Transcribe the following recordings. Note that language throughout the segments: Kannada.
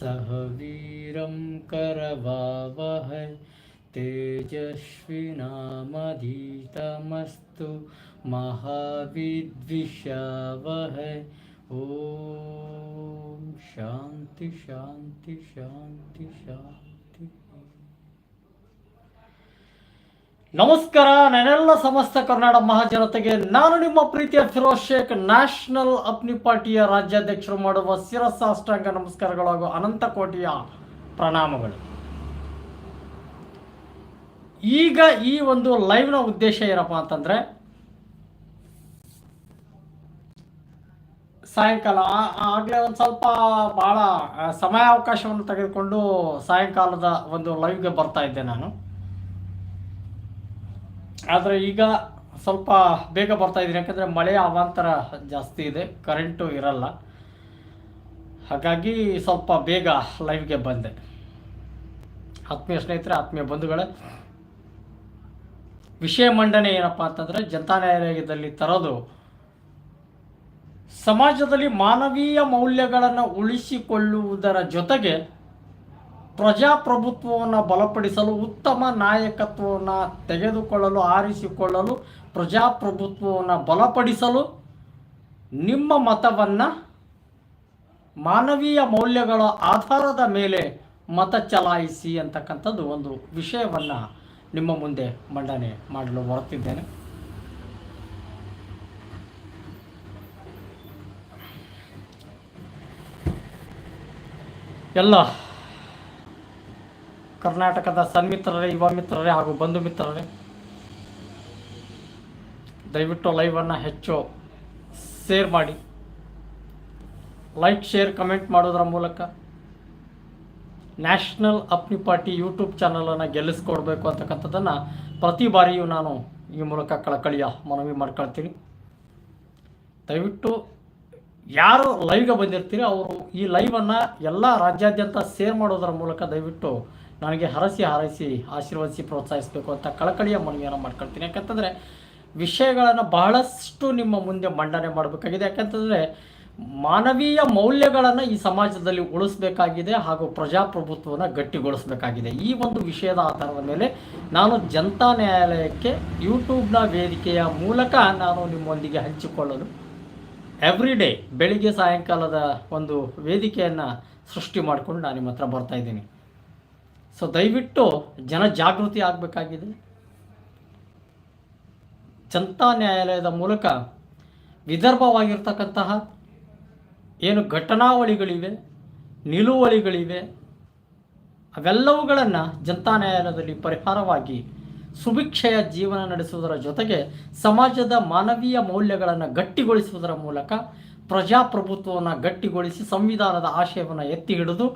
सह वीर करवावहै। तेजस्विनामधीतमस्तु महाविद्विषावहै। ओ शांति शांति शांति शांति ನಮಸ್ಕಾರ, ನನ್ನೆಲ್ಲ ಸಮಸ್ತ ಕರ್ನಾಟಕ ಮಹಾಜನತೆಗೆ ನಾನು ನಿಮ್ಮ ಪ್ರೀತಿಯ ಫಿರೋಜ್ ಶೇಖ್, ನ್ಯಾಷನಲ್ ಅಪ್ನಿ ಪಾರ್ಟಿಯ ರಾಜ್ಯಾಧ್ಯಕ್ಷರು ಮಾಡುವ ಶಿರಸಾಷ್ಟಾಂಗ ನಮಸ್ಕಾರಗಳು ಹಾಗೂ ಅನಂತ ಕೋಟಿಯ ಪ್ರಣಾಮಗಳು. ಈಗ ಈ ಒಂದು ಲೈವ್ನ ಉದ್ದೇಶ ಏನಪ್ಪ ಅಂತಂದ್ರೆ, ಸಾಯಂಕಾಲ ಆಗಲೇ ಒಂದು ಸ್ವಲ್ಪ ಭಾಳ ಸಮಯಾವಕಾಶವನ್ನು ತೆಗೆದುಕೊಂಡು ಸಾಯಂಕಾಲದ ಒಂದು ಲೈವ್ಗೆ ಬರ್ತಾ ಇದ್ದೆ ನಾನು. ಆದರೆ ಈಗ ಸ್ವಲ್ಪ ಬೇಗ ಬರ್ತಾ ಇದ್ದೀನಿ ಯಾಕಂದರೆ ಮಳೆ ಅವಾಂತರ ಜಾಸ್ತಿ ಇದೆ ಕರೆಂಟು ಇರಲ್ಲ. ಹಾಗಾಗಿ ಸ್ವಲ್ಪ ಬೇಗ ಲೈವ್ಗೆ ಬಂದೆ. ಆತ್ಮೀಯ ಸ್ನೇಹಿತರೆ, ಆತ್ಮೀಯ ಬಂಧುಗಳೇ, ವಿಷಯ ಮಂಡನೆ ಏನಪ್ಪ ಅಂತಂದರೆ, ಜನತಾ ನ್ಯಾಯಾಲಯದಲ್ಲಿ ತರೋದು, ಸಮಾಜದಲ್ಲಿ ಮಾನವೀಯ ಮೌಲ್ಯಗಳನ್ನು ಉಳಿಸಿಕೊಳ್ಳುವುದರ ಜೊತೆಗೆ ಪ್ರಜಾಪ್ರಭುತ್ವವನ್ನು ಬಲಪಡಿಸಲು, ಉತ್ತಮ ನಾಯಕತ್ವವನ್ನು ತೆಗೆದುಕೊಳ್ಳಲು, ಆರಿಸಿಕೊಳ್ಳಲು, ಪ್ರಜಾಪ್ರಭುತ್ವವನ್ನು ಬಲಪಡಿಸಲು ನಿಮ್ಮ ಮತವನ್ನು ಮಾನವೀಯ ಮೌಲ್ಯಗಳ ಆಧಾರದ ಮೇಲೆ ಮತ ಚಲಾಯಿಸಿ ಅಂತಕ್ಕಂಥದ್ದು ಒಂದು ವಿಷಯವನ್ನು ನಿಮ್ಮ ಮುಂದೆ ಮಂಡನೆ ಮಾಡಲು ಹೊರತಿದ್ದೇನೆ ಎಲ್ಲ ಕರ್ನಾಟಕದ ಸನ್ಮಿತ್ರರೇ, ಯುವ ಮಿತ್ರರೇ ಹಾಗೂ ಬಂಧು ಮಿತ್ರರೇ, ದಯವಿಟ್ಟು ಲೈವನ್ನು ಹೆಚ್ಚು ಶೇರ್ ಮಾಡಿ. ಲೈಕ್ ಶೇರ್ ಕಮೆಂಟ್ ಮಾಡೋದರ ಮೂಲಕ ನ್ಯಾಷನಲ್ ಅಪ್ನಿ ಪಾರ್ಟಿ ಯೂಟ್ಯೂಬ್ ಚಾನಲನ್ನು ಗೆಲ್ಲಿಸ್ಕೊಡ್ಬೇಕು ಅಂತಕ್ಕಂಥದ್ದನ್ನು ಪ್ರತಿ ಬಾರಿಯೂ ನಾನು ಈ ಮೂಲಕ ಕಳಕಳಿಯ ಮನವಿ ಮಾಡ್ಕೊಳ್ತೀನಿ. ದಯವಿಟ್ಟು ಯಾರು ಲೈವ್ಗೆ ಬಂದಿರ್ತೀರಿ ಅವರು ಈ ಲೈವನ್ನು ಎಲ್ಲ ರಾಜ್ಯಾದ್ಯಂತ ಶೇರ್ ಮಾಡೋದರ ಮೂಲಕ ದಯವಿಟ್ಟು ನನಗೆ ಹರಸಿ ಹರಸಿ ಆಶೀರ್ವದಿಸಿ ಪ್ರೋತ್ಸಾಹಿಸಬೇಕು ಅಂತ ಕಳಕಳಿಯ ಮನವಿಯನ್ನು ಮಾಡ್ಕೊಳ್ತೀನಿ. ಯಾಕಂತಂದರೆ ವಿಷಯಗಳನ್ನು ಬಹಳಷ್ಟು ನಿಮ್ಮ ಮುಂದೆ ಮಂಡನೆ ಮಾಡಬೇಕಾಗಿದೆ. ಯಾಕಂತಂದರೆ ಮಾನವೀಯ ಮೌಲ್ಯಗಳನ್ನು ಈ ಸಮಾಜದಲ್ಲಿ ಉಳಿಸ್ಬೇಕಾಗಿದೆ ಹಾಗೂ ಪ್ರಜಾಪ್ರಭುತ್ವವನ್ನು ಗಟ್ಟಿಗೊಳಿಸಬೇಕಾಗಿದೆ. ಈ ಒಂದು ವಿಷಯದ ಆಧಾರದ ಮೇಲೆ ನಾನು ಜನತಾ ನ್ಯಾಯಾಲಯಕ್ಕೆ ಯೂಟ್ಯೂಬ್ನ ವೇದಿಕೆಯ ಮೂಲಕ ನಾನು ನಿಮ್ಮೊಂದಿಗೆ ಹಂಚಿಕೊಳ್ಳಲು ಎವ್ರಿ ಡೇ ಬೆಳಿಗ್ಗೆ ಸಾಯಂಕಾಲದ ಒಂದು ವೇದಿಕೆಯನ್ನು ಸೃಷ್ಟಿ ಮಾಡಿಕೊಂಡು ನಾನು ನಿಮ್ಮ ಹತ್ರ ಬರ್ತಾ ಇದ್ದೀನಿ. ಸೊ ದಯವಿಟ್ಟು ಜನ ಜಾಗೃತಿ ಆಗಬೇಕಾಗಿದೆ. ಜನತಾ ನ್ಯಾಯಾಲಯದ ಮೂಲಕ ವಿದರ್ಭವಾಗಿರ್ತಕ್ಕಂತಹ ಏನು ಘಟನಾವಳಿಗಳಿವೆ, ನಿಲುವಳಿಗಳಿವೆ, ಅವೆಲ್ಲವುಗಳನ್ನು ಜನತಾ ನ್ಯಾಯಾಲಯದಲ್ಲಿ ಪರಿಹಾರವಾಗಿ ಸುಭಿಕ್ಷೆಯ ಜೀವನ ನಡೆಸುವುದರ ಜೊತೆಗೆ ಸಮಾಜದ ಮಾನವೀಯ ಮೌಲ್ಯಗಳನ್ನು ಗಟ್ಟಿಗೊಳಿಸುವುದರ ಮೂಲಕ ಪ್ರಜಾಪ್ರಭುತ್ವವನ್ನು ಗಟ್ಟಿಗೊಳಿಸಿ ಸಂವಿಧಾನದ ಆಶಯವನ್ನು ಎತ್ತಿ ಹಿಡಿದು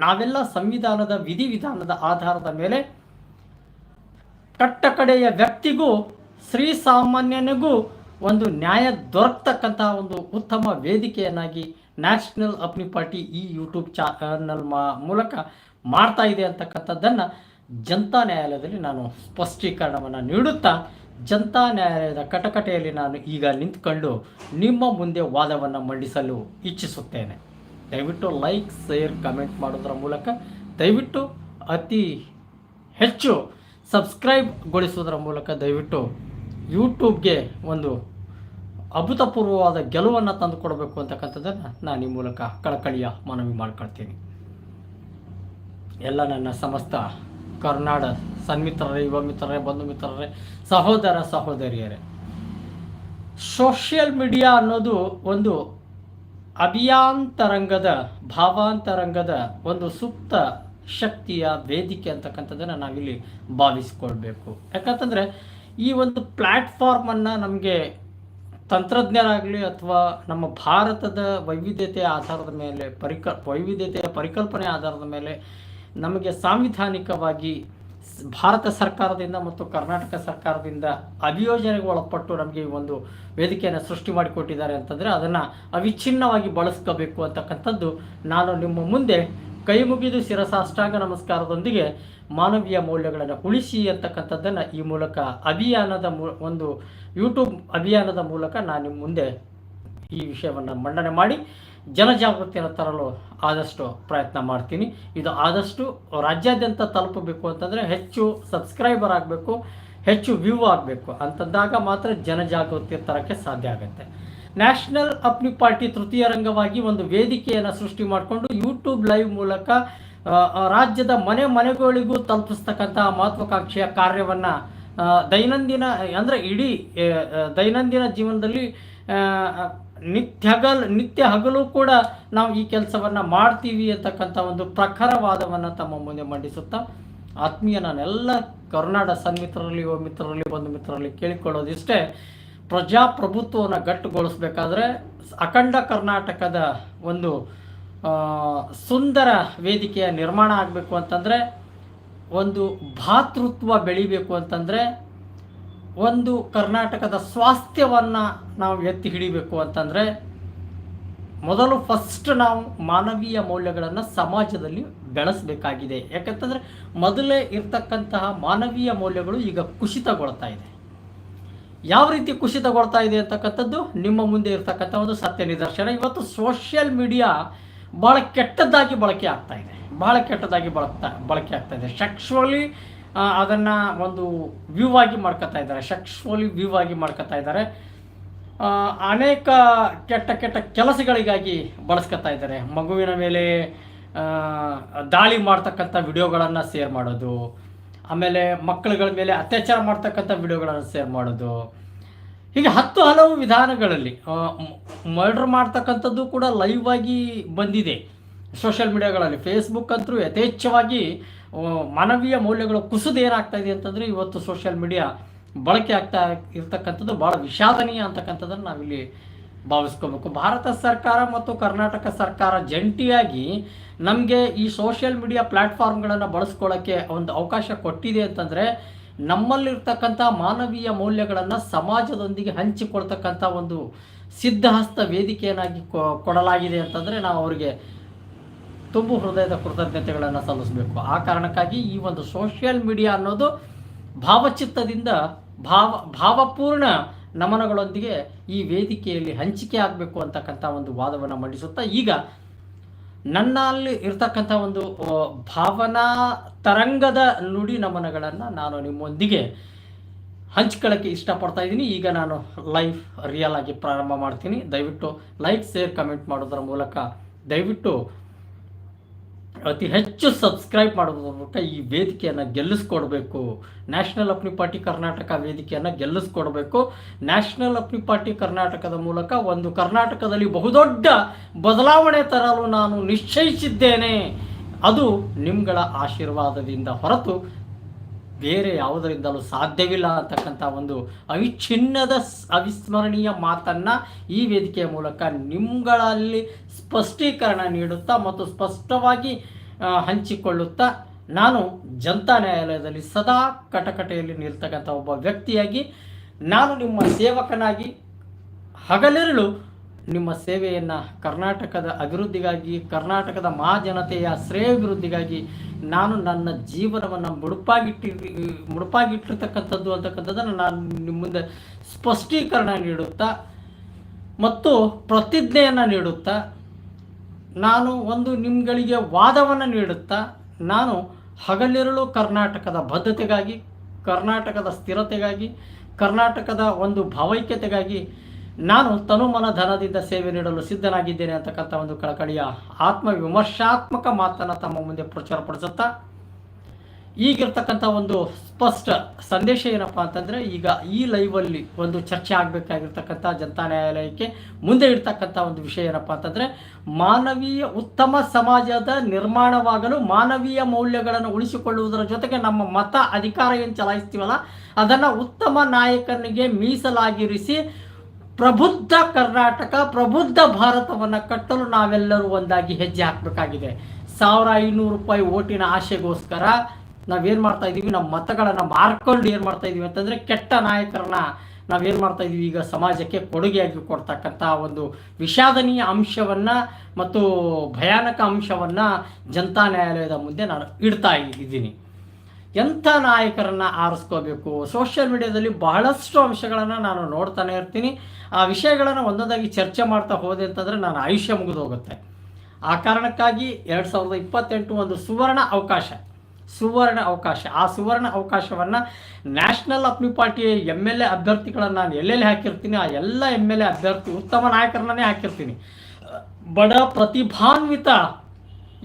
ನಾವೆಲ್ಲ ಸಂವಿಧಾನದ ವಿಧಿವಿಧಾನದ ಆಧಾರದ ಮೇಲೆ ಕಟ್ಟಕಡೆಯ ವ್ಯಕ್ತಿಗೂ ಶ್ರೀ ಸಾಮಾನ್ಯನಿಗೂ ಒಂದು ನ್ಯಾಯ ದೊರಕ್ತಕ್ಕಂತಹ ಒಂದು ಉತ್ತಮ ವೇದಿಕೆಯನ್ನಾಗಿ ನ್ಯಾಷನಲ್ ಅಪ್ನಿ ಪಾರ್ಟಿ ಈ ಯೂಟ್ಯೂಬ್ ಚಾನಲ್ ಮೂಲಕ ಮಾಡ್ತಾ ಇದೆ ಅಂತಕ್ಕಂಥದ್ದನ್ನು ಜನತಾ ನ್ಯಾಯಾಲಯದಲ್ಲಿ ನಾನು ಸ್ಪಷ್ಟೀಕರಣವನ್ನು ನೀಡುತ್ತಾ, ಜನತಾ ನ್ಯಾಯಾಲಯದ ಕಟಕಟೆಯಲ್ಲಿ ನಾನು ಈಗ ನಿಂತ್ಕೊಂಡು ನಿಮ್ಮ ಮುಂದೆ ವಾದವನ್ನು ಮಂಡಿಸಲು ಇಚ್ಛಿಸುತ್ತೇನೆ. ದಯವಿಟ್ಟು ಲೈಕ್, ಶೇರ್, ಕಮೆಂಟ್ ಮಾಡೋದ್ರ ಮೂಲಕ ದಯವಿಟ್ಟು ಅತಿ ಹೆಚ್ಚು ಸಬ್ಸ್ಕ್ರೈಬ್ಗೊಳಿಸುವುದರ ಮೂಲಕ ದಯವಿಟ್ಟು ಯೂಟ್ಯೂಬ್ಗೆ ಒಂದು ಅಭೂತಪೂರ್ವವಾದ ಗೆಲುವನ್ನು ತಂದುಕೊಡಬೇಕು ಅಂತಕ್ಕಂಥದ್ದನ್ನು ನಾನು ಈ ಮೂಲಕ ಕಳಕಳಿಯ ಮನವಿ ಮಾಡ್ಕೊಳ್ತೀನಿ. ಎಲ್ಲ ನನ್ನ ಸಮಸ್ತ ಕರ್ನಾಡ ಸನ್ಮಿತ್ರರೇ, ಯುವ ಮಿತ್ರರೇ, ಬಂಧು ಮಿತ್ರರೇ, ಸಹೋದರ ಸಹೋದರಿಯರೇ, ಸೋಷಿಯಲ್ ಮೀಡಿಯಾ ಅನ್ನೋದು ಒಂದು ಅಭಿಯಾಂತರಂಗದ, ಭಾವಾಂತರಂಗದ ಒಂದು ಸುಪ್ತ ಶಕ್ತಿಯ ವೇದಿಕೆ ಅಂತಕ್ಕಂಥದ್ದನ್ನು ನಾವಿಲ್ಲಿ ಭಾವಿಸ್ಕೊಳ್ಬೇಕು. ಯಾಕಂತಂದರೆ ಈ ಒಂದು ಪ್ಲ್ಯಾಟ್ಫಾರ್ಮನ್ನು ನಮಗೆ ತಂತ್ರಜ್ಞರಾಗಲಿ ಅಥವಾ ನಮ್ಮ ಭಾರತದ ವೈವಿಧ್ಯತೆಯ ಆಧಾರದ ಮೇಲೆ ಪರಿಕ, ವೈವಿಧ್ಯತೆಯ ಪರಿಕಲ್ಪನೆ ಆಧಾರದ ಮೇಲೆ ನಮಗೆ ಸಾಂವಿಧಾನಿಕವಾಗಿ ಭಾರತ ಸರ್ಕಾರದಿಂದ ಮತ್ತು ಕರ್ನಾಟಕ ಸರ್ಕಾರದಿಂದ ಅಭಿಯೋಜನೆಗೆ ಒಳಪಟ್ಟು ನಮಗೆ ಈ ಒಂದು ವೇದಿಕೆಯನ್ನು ಸೃಷ್ಟಿ ಮಾಡಿಕೊಟ್ಟಿದ್ದಾರೆ ಅಂತಂದರೆ ಅದನ್ನು ಅವಿಚ್ಛಿನ್ನವಾಗಿ ಬಳಸ್ಕೋಬೇಕು ಅಂತಕ್ಕಂಥದ್ದು ನಾನು ನಿಮ್ಮ ಮುಂದೆ ಕೈ ಮುಗಿದು ಶಿರಸಾಷ್ಟಾಂಗ ನಮಸ್ಕಾರದೊಂದಿಗೆ ಮಾನವೀಯ ಮೌಲ್ಯಗಳನ್ನು ಉಳಿಸಿ ಅಂತಕ್ಕಂಥದ್ದನ್ನು ಈ ಮೂಲಕ ಅಭಿಯಾನದ ಮೂ, ಒಂದು ಯೂಟ್ಯೂಬ್ ಅಭಿಯಾನದ ಮೂಲಕ ನಾನು ನಿಮ್ಮ ಮುಂದೆ ಈ ವಿಷಯವನ್ನು ಮಂಡನೆ ಮಾಡಿ ಜನಜಾಗೃತಿಯನ್ನು ತರಲು ಆದಷ್ಟು ಪ್ರಯತ್ನ ಮಾಡ್ತೀನಿ. ಇದು ಆದಷ್ಟು ರಾಜ್ಯಾದ್ಯಂತ ತಲುಪಬೇಕು ಅಂತಂದರೆ ಹೆಚ್ಚು ಸಬ್ಸ್ಕ್ರೈಬರ್ ಆಗಬೇಕು, ಹೆಚ್ಚು ವ್ಯೂ ಆಗಬೇಕು ಅಂತಂದಾಗ ಮಾತ್ರ ಜನಜಾಗೃತಿ ತರಕ್ಕೆ ಸಾಧ್ಯ ಆಗುತ್ತೆ. ನ್ಯಾಷನಲ್ ಅಪ್ನಿ ಪಾರ್ಟಿ ತೃತೀಯ ರಂಗವಾಗಿ ಒಂದು ವೇದಿಕೆಯನ್ನು ಸೃಷ್ಟಿ ಮಾಡಿಕೊಂಡು ಯೂಟ್ಯೂಬ್ ಲೈವ್ ಮೂಲಕ ರಾಜ್ಯದ ಮನೆ ಮನೆಗಳಿಗೂ ತಲುಪಿಸ್ತಕ್ಕಂತಹ ಮಹತ್ವಾಕಾಂಕ್ಷೆಯ ಕಾರ್ಯವನ್ನು ದೈನಂದಿನ, ಅಂದರೆ ಇಡೀ ದೈನಂದಿನ ಜೀವನದಲ್ಲಿ ನಿತ್ಯ ಹಗಲ್, ನಿತ್ಯ ಹಗಲು ಕೂಡ ನಾವು ಈ ಕೆಲಸವನ್ನು ಮಾಡ್ತೀವಿ ಅಂತಕ್ಕಂಥ ಒಂದು ಪ್ರಖರವಾದವನ್ನು ತಮ್ಮ ಮುಂದೆ ಮಂಡಿಸುತ್ತಾ, ಆತ್ಮೀಯ ನಾನೆಲ್ಲ ಕರುನಾಡ ಸನ್ಮಿತ್ರರಲ್ಲಿ ಯುವ ಮಿತ್ರರಲ್ಲಿ, ಬಂಧು ಮಿತ್ರರಲ್ಲಿ ಕೇಳಿಕೊಳ್ಳೋದಿಷ್ಟೇ, ಪ್ರಜಾಪ್ರಭುತ್ವವನ್ನು ಗಟ್ಟುಗೊಳಿಸಬೇಕಾದ್ರೆ ಅಖಂಡ ಕರ್ನಾಟಕದ ಒಂದು ಸುಂದರ ವೇದಿಕೆಯ ನಿರ್ಮಾಣ ಆಗಬೇಕು ಅಂತಂದರೆ, ಒಂದು ಭಾತೃತ್ವ ಬೆಳಿಬೇಕು ಅಂತಂದರೆ ಒಂದು ಕರ್ನಾಟಕದ ಸ್ವಾಸ್ಥ್ಯವನ್ನು ನಾವು ಎತ್ತಿ ಹಿಡಿಬೇಕು ಅಂತಂದರೆ ಮೊದಲು ಫಸ್ಟ್ ನಾವು ಮಾನವೀಯ ಮೌಲ್ಯಗಳನ್ನು ಸಮಾಜದಲ್ಲಿ ಬೆಳೆಸಬೇಕಾಗಿದೆ. ಯಾಕಂತಂದರೆ ಮೊದಲೇ ಇರ್ತಕ್ಕಂತಹ ಮಾನವೀಯ ಮೌಲ್ಯಗಳು ಈಗ ಕುಸಿತಗೊಳ್ತಾ ಇದೆ. ಯಾವ ರೀತಿ ಕುಸಿತಗೊಳ್ತಾ ಇದೆ ಅಂತಕ್ಕಂಥದ್ದು ನಿಮ್ಮ ಮುಂದೆ ಇರ್ತಕ್ಕಂಥ ಒಂದು ಸತ್ಯ ನಿದರ್ಶನ. ಇವತ್ತು ಸೋಷಿಯಲ್ ಮೀಡಿಯಾ ಭಾಳ ಕೆಟ್ಟದ್ದಾಗಿ ಬಳಕೆ ಆಗ್ತಾ ಇದೆ. ಭಾಳ ಕೆಟ್ಟದಾಗಿ ಬಳಕ್ತಾ, ಬಳಕೆ ಆಗ್ತಾ ಇದೆ. ಸೆಕ್ಷುವಲಿ ಅದನ್ನು ಒಂದು ವ್ಯೂ ಆಗಿ ಮಾಡ್ಕೊತಾ ಇದ್ದಾರೆ ಸೆಕ್ಷುವಲಿ ವ್ಯೂ ಆಗಿ ಮಾಡ್ಕೊತಾ ಇದ್ದಾರೆ. ಅನೇಕ ಕೆಟ್ಟ ಕೆಟ್ಟ ಕೆಲಸಗಳಿಗಾಗಿ ಬಳಸ್ಕೊತಾ ಇದ್ದಾರೆ. ಮಗುವಿನ ಮೇಲೆ ದಾಳಿ ಮಾಡ್ತಕ್ಕಂಥ ವಿಡಿಯೋಗಳನ್ನು ಶೇರ್ ಮಾಡೋದು. ಆಮೇಲೆ ಮಕ್ಕಳುಗಳ ಮೇಲೆ ಅತ್ಯಾಚಾರ ಮಾಡ್ತಕ್ಕಂಥ ವಿಡಿಯೋಗಳನ್ನು ಶೇರ್ ಮಾಡೋದು. ಹೀಗೆ ಹತ್ತು ಹಲವು ವಿಧಾನಗಳಲ್ಲಿ ಮರ್ಡರ್ ಮಾಡ್ತಕ್ಕಂಥದ್ದು ಕೂಡ ಲೈವ್ ಆಗಿ ಬಂದಿದೆ. ಸೋಷಿಯಲ್ ಮೀಡಿಯಾಗಳಲ್ಲಿ ಫೇಸ್ಬುಕ್ ಅಂತೂ ಯಥೇಚ್ಛವಾಗಿ ಮಾನವೀಯ ಮೌಲ್ಯಗಳು ಕುಸಿದು ಏನಾಗ್ತಾ ಇದೆ ಅಂತಂದರೆ ಇವತ್ತು ಸೋಷಿಯಲ್ ಮೀಡಿಯಾ ಬಳಕೆ ಆಗ್ತಾ ಇರ್ತಕ್ಕಂಥದ್ದು ಭಾಳ ವಿಷಾದನೀಯ ಅಂತಕ್ಕಂಥದ್ದನ್ನು ನಾವಿಲ್ಲಿ ಭಾವಿಸ್ಕೋಬೇಕು. ಭಾರತ ಸರ್ಕಾರ ಮತ್ತು ಕರ್ನಾಟಕ ಸರ್ಕಾರ ಜಂಟಿಯಾಗಿ ನಮಗೆ ಈ ಸೋಷಿಯಲ್ ಮೀಡಿಯಾ ಪ್ಲ್ಯಾಟ್ಫಾರ್ಮ್ಗಳನ್ನು ಬಳಸ್ಕೊಳ್ಳೋಕ್ಕೆ ಒಂದು ಅವಕಾಶ ಕೊಟ್ಟಿದೆ ಅಂತಂದರೆ ನಮ್ಮಲ್ಲಿರ್ತಕ್ಕಂಥ ಮಾನವೀಯ ಮೌಲ್ಯಗಳನ್ನು ಸಮಾಜದೊಂದಿಗೆ ಹಂಚಿಕೊಳ್ತಕ್ಕಂಥ ಒಂದು ಸಿದ್ಧಹಸ್ತ ವೇದಿಕೆಯನ್ನಾಗಿ ಕೊಡಲಾಗಿದೆ ಅಂತಂದರೆ ನಾವು ಅವರಿಗೆ ತುಂಬು ಹೃದಯದ ಕೃತಜ್ಞತೆಗಳನ್ನು ಸಲ್ಲಿಸಬೇಕು. ಆ ಕಾರಣಕ್ಕಾಗಿ ಈ ಒಂದು ಸೋಷಿಯಲ್ ಮೀಡಿಯಾ ಅನ್ನೋದು ಭಾವಚಿತ್ತದಿಂದ ಭಾವ, ಭಾವಪೂರ್ಣ ನಮನಗಳೊಂದಿಗೆ ಈ ವೇದಿಕೆಯಲ್ಲಿ ಹಂಚಿಕೆ ಆಗಬೇಕು ಅಂತಕ್ಕಂಥ ಒಂದು ವಾದವನ್ನು ಮಂಡಿಸುತ್ತಾ, ಈಗ ನನ್ನಲ್ಲಿ ಇರ್ತಕ್ಕಂಥ ಒಂದು ಭಾವನಾ ತರಂಗದ ನುಡಿ ನಮನಗಳನ್ನು ನಾನು ನಿಮ್ಮೊಂದಿಗೆ ಹಂಚ್ಕೊಳ್ಳೋಕ್ಕೆ ಇಷ್ಟಪಡ್ತಾ ಇದ್ದೀನಿ. ಈಗ ನಾನು ಲೈಫ್ ರಿಯಲ್ ಆಗಿ ಪ್ರಾರಂಭ ಮಾಡ್ತೀನಿ. ದಯವಿಟ್ಟು ಲೈಕ್ ಶೇರ್ ಕಮೆಂಟ್ ಮಾಡೋದರ ಮೂಲಕ ದಯವಿಟ್ಟು ಅತಿ ಹೆಚ್ಚು ಸಬ್ಸ್ಕ್ರೈಬ್ ಮಾಡೋದ್ರ ಮೂಲಕ ಈ ವೇದಿಕೆಯನ್ನು ಗೆಲ್ಲಿಸ್ಕೊಡ್ಬೇಕು. ನ್ಯಾಷನಲ್ ಅಪ್ನಿ ಪಾರ್ಟಿ ಕರ್ನಾಟಕ ವೇದಿಕೆಯನ್ನು ಗೆಲ್ಲಿಸ್ಕೊಡ್ಬೇಕು. ನ್ಯಾಷನಲ್ ಅಪ್ನಿ ಪಾರ್ಟಿ ಕರ್ನಾಟಕದ ಮೂಲಕ ಒಂದು ಕರ್ನಾಟಕದಲ್ಲಿ ಬಹುದೊಡ್ಡ ಬದಲಾವಣೆ ತರಲು ನಾನು ನಿಶ್ಚಯಿಸಿದ್ದೇನೆ. ಅದು ನಿಮ್ಗಳ ಆಶೀರ್ವಾದದಿಂದ ಹೊರತು ಬೇರೆ ಯಾವುದರಿಂದಲೂ ಸಾಧ್ಯವಿಲ್ಲ ಅಂತಕ್ಕಂಥ ಒಂದು ಅವಿಚ್ಛಿನ್ನದ ಅವಿಸ್ಮರಣೀಯ ಮಾತನ್ನು ಈ ವೇದಿಕೆಯ ಮೂಲಕ ನಿಮ್ಗಳಲ್ಲಿ ಸ್ಪಷ್ಟೀಕರಣ ನೀಡುತ್ತಾ ಮತ್ತು ಸ್ಪಷ್ಟವಾಗಿ ಹಂಚಿಕೊಳ್ಳುತ್ತಾ ನಾನು ಜನತಾ ನ್ಯಾಯಾಲಯದಲ್ಲಿ ಸದಾ ಕಟಕಟೆಯಲ್ಲಿ ನಿಲ್ತಕ್ಕಂಥ ಒಬ್ಬ ವ್ಯಕ್ತಿಯಾಗಿ, ನಾನು ನಿಮ್ಮ ಸೇವಕನಾಗಿ ಹಗಲಿರುಳು ನಿಮ್ಮ ಸೇವೆಯನ್ನು ಕರ್ನಾಟಕದ ಅಭಿವೃದ್ಧಿಗಾಗಿ, ಕರ್ನಾಟಕದ ಮಹಾಜನತೆಯ ಶ್ರೇಯಾಭಿವೃದ್ಧಿಗಾಗಿ ನಾನು ನನ್ನ ಜೀವನವನ್ನು ಮುಡುಪಾಗಿಟ್ಟಿ, ಮುಡುಪಾಗಿಟ್ಟಿರ್ತಕ್ಕಂಥದ್ದು ಅಂತಕ್ಕಂಥದ್ದನ್ನು ನಾನು ನಿಮ್ಮ ಮುಂದೆ ಸ್ಪಷ್ಟೀಕರಣ ನೀಡುತ್ತಾ, ಮತ್ತು ಪ್ರತಿಜ್ಞೆಯನ್ನು ನೀಡುತ್ತಾ, ನಾನು ಒಂದು ನಿಮ್ಗಳಿಗೆ ವಾದವನ್ನು ನೀಡುತ್ತಾ, ನಾನು ಹಗಲಿರುಳು ಕರ್ನಾಟಕದ ಬದ್ಧತೆಗಾಗಿ ಕರ್ನಾಟಕದ ಸ್ಥಿರತೆಗಾಗಿ, ಕರ್ನಾಟಕದ ಒಂದು ಭಾವೈಕ್ಯತೆಗಾಗಿ ನಾನು ತನುಮನ ಧನದಿಂದ ಸೇವೆ ನೀಡಲು ಸಿದ್ಧನಾಗಿದ್ದೇನೆ ಅಂತಕ್ಕಂಥ ಒಂದು ಕಳಕಳಿಯ ಆತ್ಮವಿಮರ್ಶಾತ್ಮಕ ಮಾತನ್ನು ತಮ್ಮ ಮುಂದೆ ಪ್ರಚಾರಪಡಿಸುತ್ತಾ ಈಗಿರ್ತಕ್ಕಂಥ ಒಂದು ಸ್ಪಷ್ಟ ಸಂದೇಶ ಏನಪ್ಪ ಅಂತಂದರೆ, ಈಗ ಈ ಲೈವಲ್ಲಿ ಒಂದು ಚರ್ಚೆ ಆಗಬೇಕಾಗಿರ್ತಕ್ಕಂಥ ಜನತಾ ನ್ಯಾಯಾಲಯಕ್ಕೆ ಮುಂದೆ ಇಡ್ತಕ್ಕಂಥ ಒಂದು ವಿಷಯ ಏನಪ್ಪ ಅಂತಂದರೆ, ಮಾನವೀಯ ಉತ್ತಮ ಸಮಾಜದ ನಿರ್ಮಾಣವಾಗಲು ಮಾನವೀಯ ಮೌಲ್ಯಗಳನ್ನು ಉಳಿಸಿಕೊಳ್ಳುವುದರ ಜೊತೆಗೆ ನಮ್ಮ ಮತ ಅಧಿಕಾರ ಏನು ಚಲಾಯಿಸ್ತೀವಲ್ಲ, ಅದನ್ನು ಉತ್ತಮ ನಾಯಕನಿಗೆ ಮೀಸಲಾಗಿರಿಸಿ ಪ್ರಬುದ್ಧ ಕರ್ನಾಟಕ, ಪ್ರಬುದ್ಧ ಭಾರತವನ್ನು ಕಟ್ಟಲು ನಾವೆಲ್ಲರೂ ಒಂದಾಗಿ ಹೆಜ್ಜೆ ಹಾಕಬೇಕಾಗಿದೆ. ಸಾವಿರ ಐನೂರು ರೂಪಾಯಿ ಓಟಿನ ಆಶೆಗೋಸ್ಕರ ನಾವೇನು ಮಾಡ್ತಾ ಇದ್ದೀವಿ ನಮ್ಮ ಮತಗಳನ್ನು ಮಾರ್ಕೊಂಡು ಏನು ಮಾಡ್ತಾ ಇದ್ದೀವಿ ಅಂತಂದರೆ ಕೆಟ್ಟ ನಾಯಕರನ್ನ ನಾವೇನು ಮಾಡ್ತಾ ಇದ್ದೀವಿ ಈಗ ಸಮಾಜಕ್ಕೆ ಕೊಡುಗೆಯಾಗಿ ಕೊಡ್ತಕ್ಕಂಥ ಒಂದು ವಿಷಾದನೀಯ ಅಂಶವನ್ನು ಮತ್ತು ಭಯಾನಕ ಅಂಶವನ್ನು ಜನತಾ ನ್ಯಾಯಾಲಯದ ಮುಂದೆ ನಾನು ಇಡ್ತಾ ಇದ್ದೀನಿ. ಎಂಥ ನಾಯಕರನ್ನು ಆರಿಸ್ಕೋಬೇಕು? ಸೋಷಿಯಲ್ ಮೀಡಿಯಾದಲ್ಲಿ ಬಹಳಷ್ಟು ಅಂಶಗಳನ್ನು ನಾನು ನೋಡ್ತಾನೆ ಇರ್ತೀನಿ. ಆ ವಿಷಯಗಳನ್ನು ಒಂದೊಂದಾಗಿ ಚರ್ಚೆ ಮಾಡ್ತಾ ಹೋದೆ ಅಂತಂದರೆ ನಾನು ಆಯುಷ್ಯ ಮುಗಿದು ಹೋಗುತ್ತೆ. ಆ ಕಾರಣಕ್ಕಾಗಿ ಎರಡು ಸಾವಿರದ ಇಪ್ಪತ್ತೆಂಟು ಒಂದು ಸುವರ್ಣ ಅವಕಾಶ. ಸುವರ್ಣ ಅವಕಾಶ. ಆ ಸುವರ್ಣ ಅವಕಾಶವನ್ನು national Apni party M L A ಅಭ್ಯರ್ಥಿಗಳನ್ನು ನಾನು ಎಲ್ಲೆಲ್ಲಿ ಹಾಕಿರ್ತೀನಿ? ಆ ಎಲ್ಲ ಎಂ ಎಲ್ ಎ ಅಭ್ಯರ್ಥಿ ಉತ್ತಮ ನಾಯಕರನ್ನೇ ಹಾಕಿರ್ತೀನಿ. ಬಡ ಪ್ರತಿಭಾನ್ವಿತ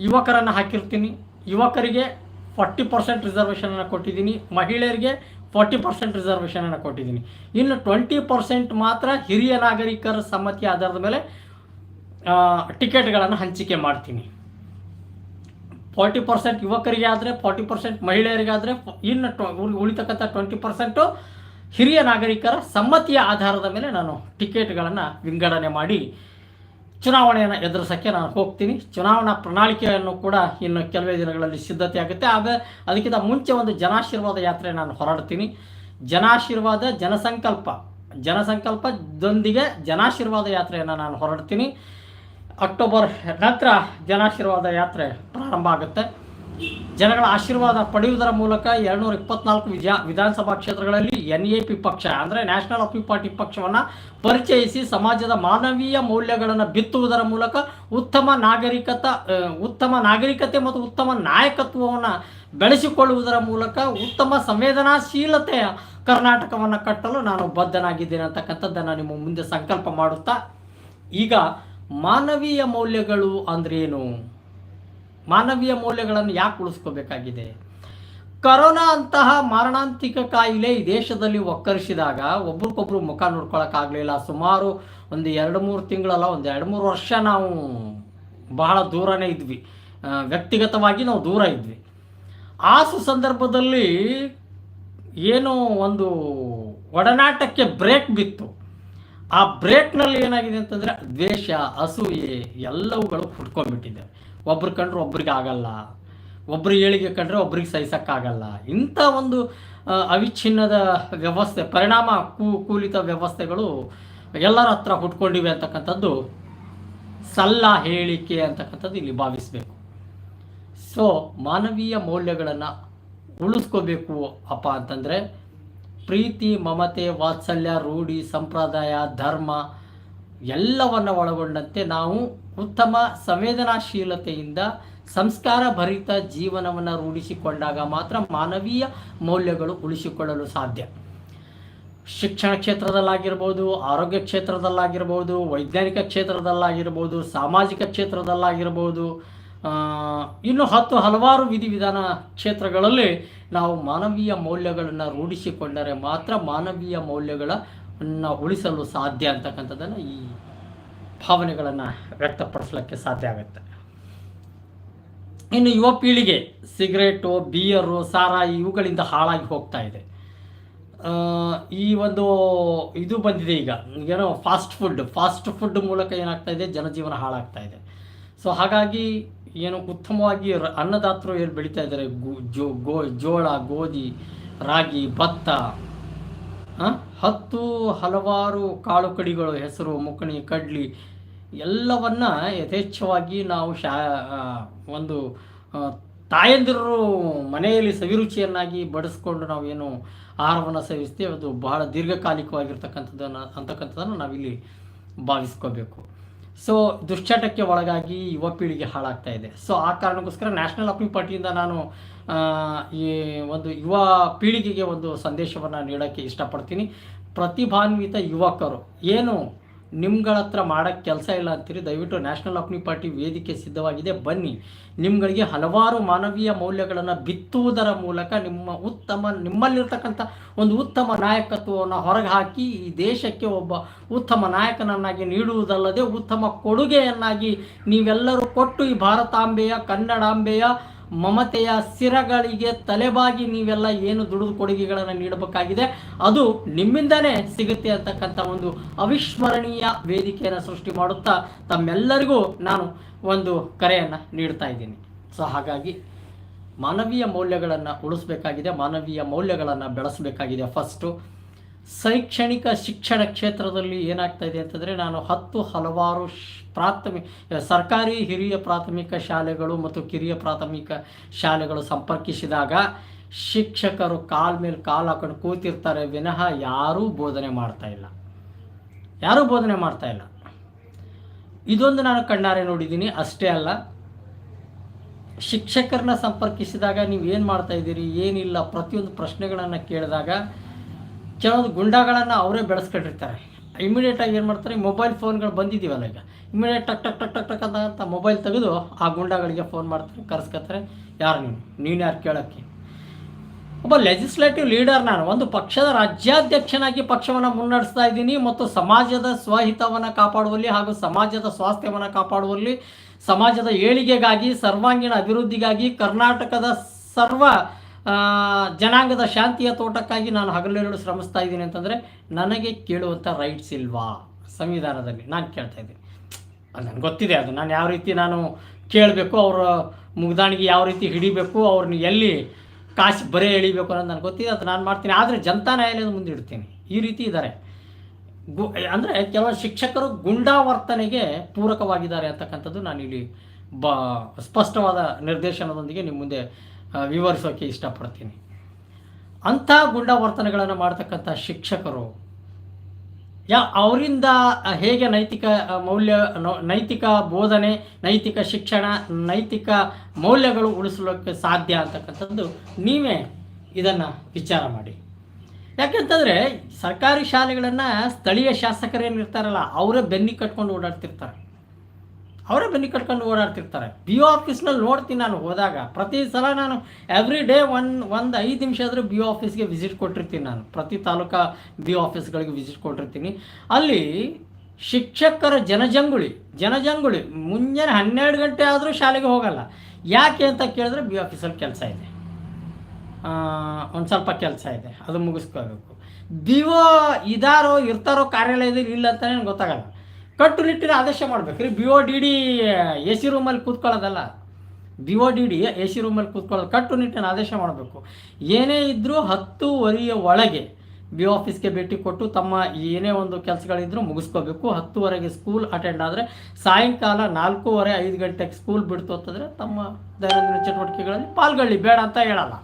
ಯುವಕರನ್ನು ಹಾಕಿರ್ತೀನಿ. ಯುವಕರಿಗೆ ಫಾರ್ಟಿ ಪರ್ಸೆಂಟ್ ರಿಸರ್ವೇಷನನ್ನು ಕೊಟ್ಟಿದ್ದೀನಿ. ಮಹಿಳೆಯರಿಗೆ ಫಾರ್ಟಿ ಪರ್ಸೆಂಟ್ ರಿಸರ್ವೇಷನನ್ನು ಕೊಟ್ಟಿದ್ದೀನಿ. ಇನ್ನು ಟ್ವೆಂಟಿ ಪರ್ಸೆಂಟ್ ಮಾತ್ರ ಹಿರಿಯ ನಾಗರಿಕರ ಸಮ್ಮತಿ ಆಧಾರದ ಮೇಲೆ ಟಿಕೆಟ್ಗಳನ್ನು ಹಂಚಿಕೆ ಮಾಡ್ತೀನಿ. ಫಾರ್ಟಿ ಪರ್ಸೆಂಟ್ ಯುವಕರಿಗೆ ಆದರೆ, ಫಾರ್ಟಿ ಪರ್ಸೆಂಟ್ ಮಹಿಳೆಯರಿಗಾದರೆ ಇನ್ನು ಟ್ವ, ಉಳ್- ಉಳಿತಕ್ಕಂಥ ಟ್ವೆಂಟಿ ಪರ್ಸೆಂಟು ಹಿರಿಯ ನಾಗರಿಕರ ಸಮ್ಮತಿಯ ಆಧಾರದ ಮೇಲೆ ನಾನು ಟಿಕೆಟ್ಗಳನ್ನು ವಿಂಗಡಣೆ ಮಾಡಿ ಚುನಾವಣೆಯನ್ನು ಎದುರಿಸೋಕ್ಕೆ ನಾನು ಹೋಗ್ತೀನಿ. ಚುನಾವಣಾ ಪ್ರಣಾಳಿಕೆಯನ್ನು ಕೂಡ ಇನ್ನು ಕೆಲವೇ ದಿನಗಳಲ್ಲಿ ಸಿದ್ಧತೆ ಆಗುತ್ತೆ ಆಗ ಅದಕ್ಕಿಂತ ಮುಂಚೆ ಒಂದು ಜನಾಶೀರ್ವಾದ ಯಾತ್ರೆ ನಾನು ಹೊರಡ್ತೀನಿ. ಜನಾಶೀರ್ವಾದ, ಜನಸಂಕಲ್ಪ. ಜನಸಂಕಲ್ಪದೊಂದಿಗೆ ಜನಾಶೀರ್ವಾದ ಯಾತ್ರೆಯನ್ನು ನಾನು ಹೊರಡ್ತೀನಿ. ಅಕ್ಟೋಬರ್ ನಂತರ ಜನಾಶೀರ್ವಾದ ಯಾತ್ರೆ ಪ್ರಾರಂಭ ಆಗುತ್ತೆ. ಜನಗಳ ಆಶೀರ್ವಾದ ಪಡೆಯುವುದರ ಮೂಲಕ ಎರಡುನೂರ ಇಪ್ಪತ್ನಾಲ್ಕು ವಿಜಯ ವಿಧಾನಸಭಾ ಕ್ಷೇತ್ರಗಳಲ್ಲಿ ಎನ್ ಎ ಪಿ ಪಕ್ಷ, ಅಂದರೆ ನ್ಯಾಷನಲ್ ಅಪಿ ಪಾರ್ಟಿ ಪಕ್ಷವನ್ನು ಪರಿಚಯಿಸಿ ಸಮಾಜದ ಮಾನವೀಯ ಮೌಲ್ಯಗಳನ್ನು ಬಿತ್ತುವುದರ ಮೂಲಕ ಉತ್ತಮ ನಾಗರಿಕತ ಉತ್ತಮ ನಾಗರಿಕತೆ ಮತ್ತು ಉತ್ತಮ ನಾಯಕತ್ವವನ್ನು ಬೆಳೆಸಿಕೊಳ್ಳುವುದರ ಮೂಲಕ ಉತ್ತಮ ಸಂವೇದನಾಶೀಲತೆಯ ಕರ್ನಾಟಕವನ್ನು ಕಟ್ಟಲು ನಾನು ಬದ್ಧನಾಗಿದ್ದೇನೆ ಅಂತಕ್ಕಂಥದ್ದನ್ನು ನಿಮ್ಮ ಮುಂದೆ ಸಂಕಲ್ಪ ಮಾಡುತ್ತಾ, ಈಗ ಮಾನವೀಯ ಮೌಲ್ಯಗಳು ಅಂದ್ರೇನು? ಮಾನವೀಯ ಮೌಲ್ಯಗಳನ್ನು ಯಾಕೆ ಉಳಿಸ್ಕೋಬೇಕಾಗಿದೆ? ಕರೋನಾ ಅಂತಹ ಮಾರಣಾಂತಿಕ ಕಾಯಿಲೆ ಈ ದೇಶದಲ್ಲಿ ಒಕ್ಕರಿಸಿದಾಗ ಒಬ್ರಿಗೊಬ್ರು ಮುಖ ನೋಡ್ಕೊಳಕ್ಕಾಗಲಿಲ್ಲ. ಸುಮಾರು ಒಂದು ಎರಡು ಮೂರು ತಿಂಗಳಲ್ಲ, ಒಂದು ಎರಡು ಮೂರು ವರ್ಷ ನಾವು ಬಹಳ ದೂರನೇ ಇದ್ವಿ. ವ್ಯಕ್ತಿಗತವಾಗಿ ನಾವು ದೂರ ಇದ್ವಿ. ಆ ಸಂದರ್ಭದಲ್ಲಿ ಏನೋ ಒಂದು ಒಡನಾಟಕ್ಕೆ ಬ್ರೇಕ್ ಬಿತ್ತು. ಆ ಬ್ರೇಕ್ನಲ್ಲಿ ಏನಾಗಿದೆ ಅಂತಂದರೆ ದ್ವೇಷ, ಅಸೂಯೆ ಎಲ್ಲವುಗಳು ಹುಟ್ಕೊಂಡ್ಬಿಟ್ಟಿದೆ ಒಬ್ರು ಕಂಡ್ರೆ ಒಬ್ರಿಗೆ ಆಗಲ್ಲ. ಒಬ್ರು ಏಳಿಗೆ ಕಂಡ್ರೆ ಒಬ್ರಿಗೆ ಸಹಿಸೋಕ್ಕಾಗಲ್ಲ. ಇಂಥ ಒಂದು ಅವಿಚ್ಛಿನ್ನದ ವ್ಯವಸ್ಥೆ, ಪರಿಣಾಮ ಕೂಲಿತ ವ್ಯವಸ್ಥೆಗಳು ಎಲ್ಲರ ಹತ್ರ ಹುಟ್ಕೊಂಡಿವೆ ಅಂತಕ್ಕಂಥದ್ದು ಸಲ್ಲ ಹೇಳಿಕೆ ಅಂತಕ್ಕಂಥದ್ದು ಇಲ್ಲಿ ಭಾವಿಸಬೇಕು. ಸೊ ಮಾನವೀಯ ಮೌಲ್ಯಗಳನ್ನು ಉಳಿಸ್ಕೋಬೇಕು ಅಪ್ಪ ಅಂತಂದರೆ ಪ್ರೀತಿ, ಮಮತೆ, ವಾತ್ಸಲ್ಯ, ರೂಢಿ, ಸಂಪ್ರದಾಯ, ಧರ್ಮ ಎಲ್ಲವನ್ನು ಒಳಗೊಂಡಂತೆ ನಾವು ಉತ್ತಮ ಸಂವೇದನಾಶೀಲತೆಯಿಂದ ಸಂಸ್ಕಾರ ಭರಿತ ಜೀವನವನ್ನು ರೂಢಿಸಿಕೊಂಡಾಗ ಮಾತ್ರ ಮಾನವೀಯ ಮೌಲ್ಯಗಳು ಉಳಿಸಿಕೊಳ್ಳಲು ಸಾಧ್ಯ. ಶಿಕ್ಷಣ ಕ್ಷೇತ್ರದಲ್ಲಾಗಿರ್ಬೋದು, ಆರೋಗ್ಯ ಕ್ಷೇತ್ರದಲ್ಲಾಗಿರ್ಬೋದು, ವೈಜ್ಞಾನಿಕ ಕ್ಷೇತ್ರದಲ್ಲಾಗಿರ್ಬೋದು, ಸಾಮಾಜಿಕ ಕ್ಷೇತ್ರದಲ್ಲಾಗಿರ್ಬೋದು ಇನ್ನು ಹತ್ತು ಹಲವಾರು ವಿಧಿವಿಧಾನ ಕ್ಷೇತ್ರಗಳಲ್ಲಿ ನಾವು ಮಾನವೀಯ ಮೌಲ್ಯಗಳನ್ನು ರೂಢಿಸಿಕೊಂಡರೆ ಮಾತ್ರ ಮಾನವೀಯ ಮೌಲ್ಯಗಳನ್ನು ಉಳಿಸಲು ಸಾಧ್ಯ ಅಂತಕ್ಕಂಥದ್ದನ್ನು ಈ ಭಾವನೆಗಳನ್ನು ವ್ಯಕ್ತಪಡಿಸ್ಲಿಕ್ಕೆ ಸಾಧ್ಯ ಆಗುತ್ತೆ. ಇನ್ನು ಯುವ ಪೀಳಿಗೆ ಸಿಗರೇಟು, ಬಿಯರು ಸಾರಾಯಿ ಇವುಗಳಿಂದ ಹಾಳಾಗಿ ಹೋಗ್ತಾ ಇದೆ. ಈ ಒಂದು ಇದು ಬಂದಿದೆ ಈಗ. ಏನೋ ಫಾಸ್ಟ್ ಫುಡ್ ಫಾಸ್ಟ್ ಫುಡ್ ಮೂಲಕ ಏನಾಗ್ತಾ ಇದೆ? ಜನಜೀವನ ಹಾಳಾಗ್ತಾ ಇದೆ. ಸೊ ಹಾಗಾಗಿ ಏನು ಉತ್ತಮವಾಗಿ ಅನ್ನದಾತರು ಏನು ಬೆಳೀತಾ ಇದ್ದಾರೆ? ಜೋ, ಗೋ, ಜೋಳ, ಗೋಧಿ, ರಾಗಿ, ಭತ್ತ ಹತ್ತು ಹಲವಾರು ಕಾಳು ಕಡಿಗಳು, ಹೆಸರು, ಮುಕ್ಕಣಿ, ಕಡ್ಲಿ ಎಲ್ಲವನ್ನ ಯಥೇಚ್ಛವಾಗಿ ನಾವು ಶಾ ಒಂದು ತಾಯಂದಿರು ಮನೆಯಲ್ಲಿ ಸವಿರುಚಿಯನ್ನಾಗಿ ಬಡಿಸ್ಕೊಂಡು ನಾವೇನು ಆಹಾರವನ್ನು ಸೇವಿಸ್ತೀವಿ, ಅದು ಬಹಳ ದೀರ್ಘಕಾಲಿಕವಾಗಿರ್ತಕ್ಕಂಥದ್ದನ್ನು, ಅಂತಕ್ಕಂಥದ್ದನ್ನು ನಾವಿಲ್ಲಿ ಭಾವಿಸ್ಕೋಬೇಕು. ಸೊ ದುಶ್ಚಟಕ್ಕೆ ಒಳಗಾಗಿ ಯುವ ಪೀಳಿಗೆ ಹಾಳಾಗ್ತಾ ಇದೆ. ಸೊ ಆ ಕಾರಣಕ್ಕೋಸ್ಕರ ನ್ಯಾಷನಲ್ ಅಪ್ಪಿಂಗ್ ಪಾರ್ಟಿಯಿಂದ ನಾನು ಈ ಒಂದು ಯುವ ಪೀಳಿಗೆಗೆ ಒಂದು ಸಂದೇಶವನ್ನು ನೀಡೋಕ್ಕೆ ಇಷ್ಟಪಡ್ತೀನಿ. ಪ್ರತಿಭಾನ್ವಿತ ಯುವಕರು, ಏನು ನಿಮ್ಗಳ ಹತ್ರ ಮಾಡೋಕ್ಕೆ ಕೆಲಸ ಇಲ್ಲ ಅಂತೀರಿ, ದಯವಿಟ್ಟು ನ್ಯಾಷನಲ್ ಅಪ್ನಿ ಪಾರ್ಟಿ ವೇದಿಕೆ ಸಿದ್ಧವಾಗಿದೆ. ಬನ್ನಿ, ನಿಮ್ಗಳಿಗೆ ಹಲವಾರು ಮಾನವೀಯ ಮೌಲ್ಯಗಳನ್ನು ಬಿತ್ತುವುದರ ಮೂಲಕ ನಿಮ್ಮ ಉತ್ತಮ, ನಿಮ್ಮಲ್ಲಿರ್ತಕ್ಕಂಥ ಒಂದು ಉತ್ತಮ ನಾಯಕತ್ವವನ್ನು ಹೊರಗೆ ಹಾಕಿ ಈ ದೇಶಕ್ಕೆ ಒಬ್ಬ ಉತ್ತಮ ನಾಯಕನನ್ನಾಗಿ ನೀಡುವುದಲ್ಲದೆ ಉತ್ತಮ ಕೊಡುಗೆಯನ್ನಾಗಿ ನೀವೆಲ್ಲರೂ ಕೊಟ್ಟು ಈ ಭಾರತಾಂಬೆಯ, ಕನ್ನಡಾಂಬೆಯ ಮಮತೆಯ ಸಿರಗಳಿಗೆ ತಲೆಬಾಗಿ ನೀವೆಲ್ಲ ಏನು ದುಡಿದು ಕೊಡುಗೆಗಳನ್ನು ನೀಡಬೇಕಾಗಿದೆ? ಅದು ನಿಮ್ಮಿಂದನೇ ಸಿಗುತ್ತೆ ಅಂತಕ್ಕಂಥ ಒಂದು ಅವಿಸ್ಮರಣೀಯ ವೇದಿಕೆಯನ್ನು ಸೃಷ್ಟಿ ಮಾಡುತ್ತಾ ತಮ್ಮೆಲ್ಲರಿಗೂ ನಾನು ಒಂದು ಕರೆಯನ್ನು ನೀಡ್ತಾ ಇದ್ದೀನಿ. ಸೊ, ಹಾಗಾಗಿ ಮಾನವೀಯ ಮೌಲ್ಯಗಳನ್ನು ಉಳಿಸ್ಬೇಕಾಗಿದೆ, ಮಾನವೀಯ ಮೌಲ್ಯಗಳನ್ನು ಬೆಳೆಸಬೇಕಾಗಿದೆ ಫಸ್ಟು ಶೈಕ್ಷಣಿಕ ಶಿಕ್ಷಣ ಕ್ಷೇತ್ರದಲ್ಲಿ ಏನಾಗ್ತಾ ಇದೆ ಅಂತಂದರೆ ನಾನು ಹತ್ತು ಹಲವಾರು ಪ್ರಾಥಮಿಕ ಸರ್ಕಾರಿ ಹಿರಿಯ ಪ್ರಾಥಮಿಕ ಶಾಲೆಗಳು ಮತ್ತು ಕಿರಿಯ ಪ್ರಾಥಮಿಕ ಶಾಲೆಗಳು ಸಂಪರ್ಕಿಸಿದಾಗ ಶಿಕ್ಷಕರು ಕಾಲ್ ಮೇಲೆ ಕಾಲು ಹಾಕೊಂಡು ಕೂತಿರ್ತಾರೆ ವಿನಃ ಯಾರೂ ಬೋಧನೆ ಮಾಡ್ತಾ ಇಲ್ಲ. ಯಾರೂ ಬೋಧನೆ ಮಾಡ್ತಾ ಇಲ್ಲ. ಇದೊಂದು ನಾನು ಕಣ್ಣಾರೆ ನೋಡಿದ್ದೀನಿ. ಅಷ್ಟೇ ಅಲ್ಲ, ಶಿಕ್ಷಕರನ್ನ ಸಂಪರ್ಕಿಸಿದಾಗ ನೀವು ಏನು ಮಾಡ್ತಾ ಇದ್ದೀರಿ? ಏನಿಲ್ಲ. ಪ್ರತಿಯೊಂದು ಪ್ರಶ್ನೆಗಳನ್ನು ಕೇಳಿದಾಗ ಕೆಲವೊಂದು ಗುಂಡಾಗಳನ್ನು ಅವರೇ ಬೆಳೆಸ್ಕೊಂಡಿರ್ತಾರೆ. ಇಮಿಡಿಯೇಟಾಗಿ ಏನು ಮಾಡ್ತಾರೆ? ಮೊಬೈಲ್ ಫೋನ್ಗಳು ಬಂದಿದ್ದೀವಲ್ಲ ಈಗ. ಇಮಿಡಿಯೇಟ್ ಟಕ್ ಟಕ್ ಟಕ್ ಟಕ್ ಟಕ್ ಅಂತ ಮೊಬೈಲ್ ತೆಗೆದು ಆ ಗುಂಡಾಗಳಿಗೆ ಫೋನ್ ಮಾಡ್ತಾರೆ, ಕರೆಸ್ಕೊತಾರೆ. ಯಾರು ನೀನು ನೀನು ಯಾರು ಕೇಳೋಕ್ಕೆ? ಒಬ್ಬ ಲೆಜಿಸ್ಲೇಟಿವ್ ಲೀಡರ್ ನಾನು. ಒಂದು ಪಕ್ಷದ ರಾಜ್ಯಾಧ್ಯಕ್ಷನಾಗಿ ಪಕ್ಷವನ್ನು ಮುನ್ನಡೆಸ್ತಾ ಇದ್ದೀನಿ. ಮತ್ತು ಸಮಾಜದ ಸ್ವಹಿತವನ್ನು ಕಾಪಾಡುವಲ್ಲಿ ಹಾಗೂ ಸಮಾಜದ ಸ್ವಾಸ್ಥ್ಯವನ್ನು ಕಾಪಾಡುವಲ್ಲಿ, ಸಮಾಜದ ಏಳಿಗೆಗಾಗಿ, ಸರ್ವಾಂಗೀಣ ಅಭಿವೃದ್ಧಿಗಾಗಿ ಕರ್ನಾಟಕದ ಸರ್ವ ಜನಾಂಗದ ಶಾಂತಿಯ ತೋಟಕ್ಕಾಗಿ ನಾನು ಹಗಲಿರುಳು ಶ್ರಮಿಸ್ತಾ ಇದ್ದೀನಿ ಅಂತಂದರೆ ನನಗೆ ಕೇಳುವಂಥ ರೈಟ್ಸ್ ಇಲ್ವಾ? ಸಂವಿಧಾನದಲ್ಲಿ ನಾನು ಕೇಳ್ತಾ ಇದ್ದೀನಿ. ಅದು ನನಗೆ ಗೊತ್ತಿದೆ ಅದು. ನಾನು ಯಾವ ರೀತಿ ನಾನು ಕೇಳಬೇಕು, ಅವರ ಮುಗ್ದಾಣಿಗೆ ಯಾವ ರೀತಿ ಹಿಡಿಬೇಕು ಅವ್ರನ್ನ ಎಲ್ಲಿ ಕಾಸು ಬರೆ ಎಳಿಬೇಕು ಅನ್ನೋದು ನನಗೆ ಗೊತ್ತಿದೆ, ಅದು ನಾನು ಮಾಡ್ತೀನಿ. ಆದರೆ ಜನತಾ ನ್ಯಾಯಾಲಯದ ಮುಂದೆ ಇಡ್ತೀನಿ. ಈ ರೀತಿ ಇದ್ದಾರೆ ಗು, ಅಂದರೆ ಕೆಲವು ಶಿಕ್ಷಕರು ಗುಂಡಾವರ್ತನೆಗೆ ಪೂರಕವಾಗಿದ್ದಾರೆ ಅಂತಕ್ಕಂಥದ್ದು ನಾನು ಇಲ್ಲಿ ಬ, ಸ್ಪಷ್ಟವಾದ ನಿರ್ದೇಶನದೊಂದಿಗೆ ನಿಮ್ಮ ಮುಂದೆ ವಿವರಿಸೋಕ್ಕೆ ಇಷ್ಟಪಡ್ತೀನಿ. ಅಂಥ ಗುಂಡಾವರ್ತನೆಗಳನ್ನು ಮಾಡ್ತಕ್ಕಂಥ ಶಿಕ್ಷಕರು, ಯಾ, ಅವರಿಂದ ಹೇಗೆ ನೈತಿಕ ಮೌಲ್ಯ ನೈತಿಕ ಬೋಧನೆ, ನೈತಿಕ ಶಿಕ್ಷಣ, ನೈತಿಕ ಮೌಲ್ಯಗಳು ಉಳಿಸಲಿಕ್ಕೆ ಸಾಧ್ಯ ಅಂತಕ್ಕಂಥದ್ದು ನೀವೇ ಇದನ್ನು ವಿಚಾರ ಮಾಡಿ. ಯಾಕೆಂತಂದರೆ ಸರ್ಕಾರಿ ಶಾಲೆಗಳನ್ನು ಸ್ಥಳೀಯ ಶಾಸಕರೇನಿರ್ತಾರಲ್ಲ, ಅವರೇ ಬೆನ್ನಿ ಕಟ್ಕೊಂಡು ಓಡಾಡ್ತಿರ್ತಾರೆ. ಅವರೇ ಬನ್ನಿ ಕಟ್ಕೊಂಡು ಓಡಾಡ್ತಿರ್ತಾರೆ. ಬಿ ಒ ಆಫೀಸ್ನಲ್ಲಿ ನೋಡ್ತೀನಿ ನಾನು ಹೋದಾಗ. ಪ್ರತಿ ಸಲ ನಾನು ಎವ್ರಿ ಡೇ ಒನ್, ಒಂದು ಐದು ನಿಮಿಷ ಆದರೂ ಬಿ ಒ ಆಫೀಸ್ಗೆ ವಿಸಿಟ್ ಕೊಟ್ಟಿರ್ತೀನಿ ನಾನು. ಪ್ರತಿ ತಾಲೂಕಾ ಬಿ ಒ ಆಫೀಸ್ಗಳಿಗೆ ವಿಸಿಟ್ ಕೊಟ್ಟಿರ್ತೀನಿ. ಅಲ್ಲಿ ಶಿಕ್ಷಕರ ಜನಜಂಗುಳಿ ಜನಜಂಗುಳಿ ಮುಂಜಾನೆ ಹನ್ನೆರಡು ಗಂಟೆ ಆದರೂ ಶಾಲೆಗೆ ಹೋಗಲ್ಲ. ಯಾಕೆ ಅಂತ ಕೇಳಿದ್ರೆ ಬಿ ಆಫೀಸಲ್ಲಿ ಕೆಲಸ ಇದೆ. ಒಂದು ಸ್ವಲ್ಪ ಕೆಲಸ ಇದೆ. ಅದು ಮುಗಿಸ್ಕೋಬೇಕು. ಬಿ ಒ ಇದಾರೋ ಇರ್ತಾರೋ ಕಾರ್ಯಾಲಯದಲ್ಲಿ ಇಲ್ಲ ಅಂತ ನನಗೆ ಗೊತ್ತಾಗಲ್ಲ. ಕಟ್ಟುನಿಟ್ಟಿನ ಆದೇಶ ಮಾಡ್ಬೇಕು. ರೀ B O D D A C ರೂಮಲ್ಲಿ ಕೂತ್ಕೊಳ್ಳೋದಲ್ಲ. B O D D A C ರೂಮಲ್ಲಿ ಕೂತ್ಕೊಳ್ಳೋದು ಕಟ್ಟುನಿಟ್ಟಿನ ಆದೇಶ ಮಾಡಬೇಕು. ಏನೇ ಇದ್ದರೂ ಹತ್ತುವರೆಯ ಒಳಗೆ ಬಿ ಆಫೀಸ್ಗೆ ಭೇಟಿ ಕೊಟ್ಟು ತಮ್ಮ ಏನೇ ಒಂದು ಕೆಲಸಗಳಿದ್ರೂ ಮುಗಿಸ್ಕೋಬೇಕು. ಹತ್ತುವರೆಗೆ ಸ್ಕೂಲ್ ಅಟೆಂಡ್ ಆದರೆ ಸಾಯಂಕಾಲ ನಾಲ್ಕೂವರೆ ಐದು ಗಂಟೆಗೆ ಸ್ಕೂಲ್ ಬಿಡ್ತು ಅಂತಂದರೆ ತಮ್ಮ ದೈನಂದಿನ ಚಟುವಟಿಕೆಗಳಲ್ಲಿ ಪಾಲ್ಗೊಳ್ಳಿ. ಬೇಡ ಅಂತ ಹೇಳಲ್ಲ.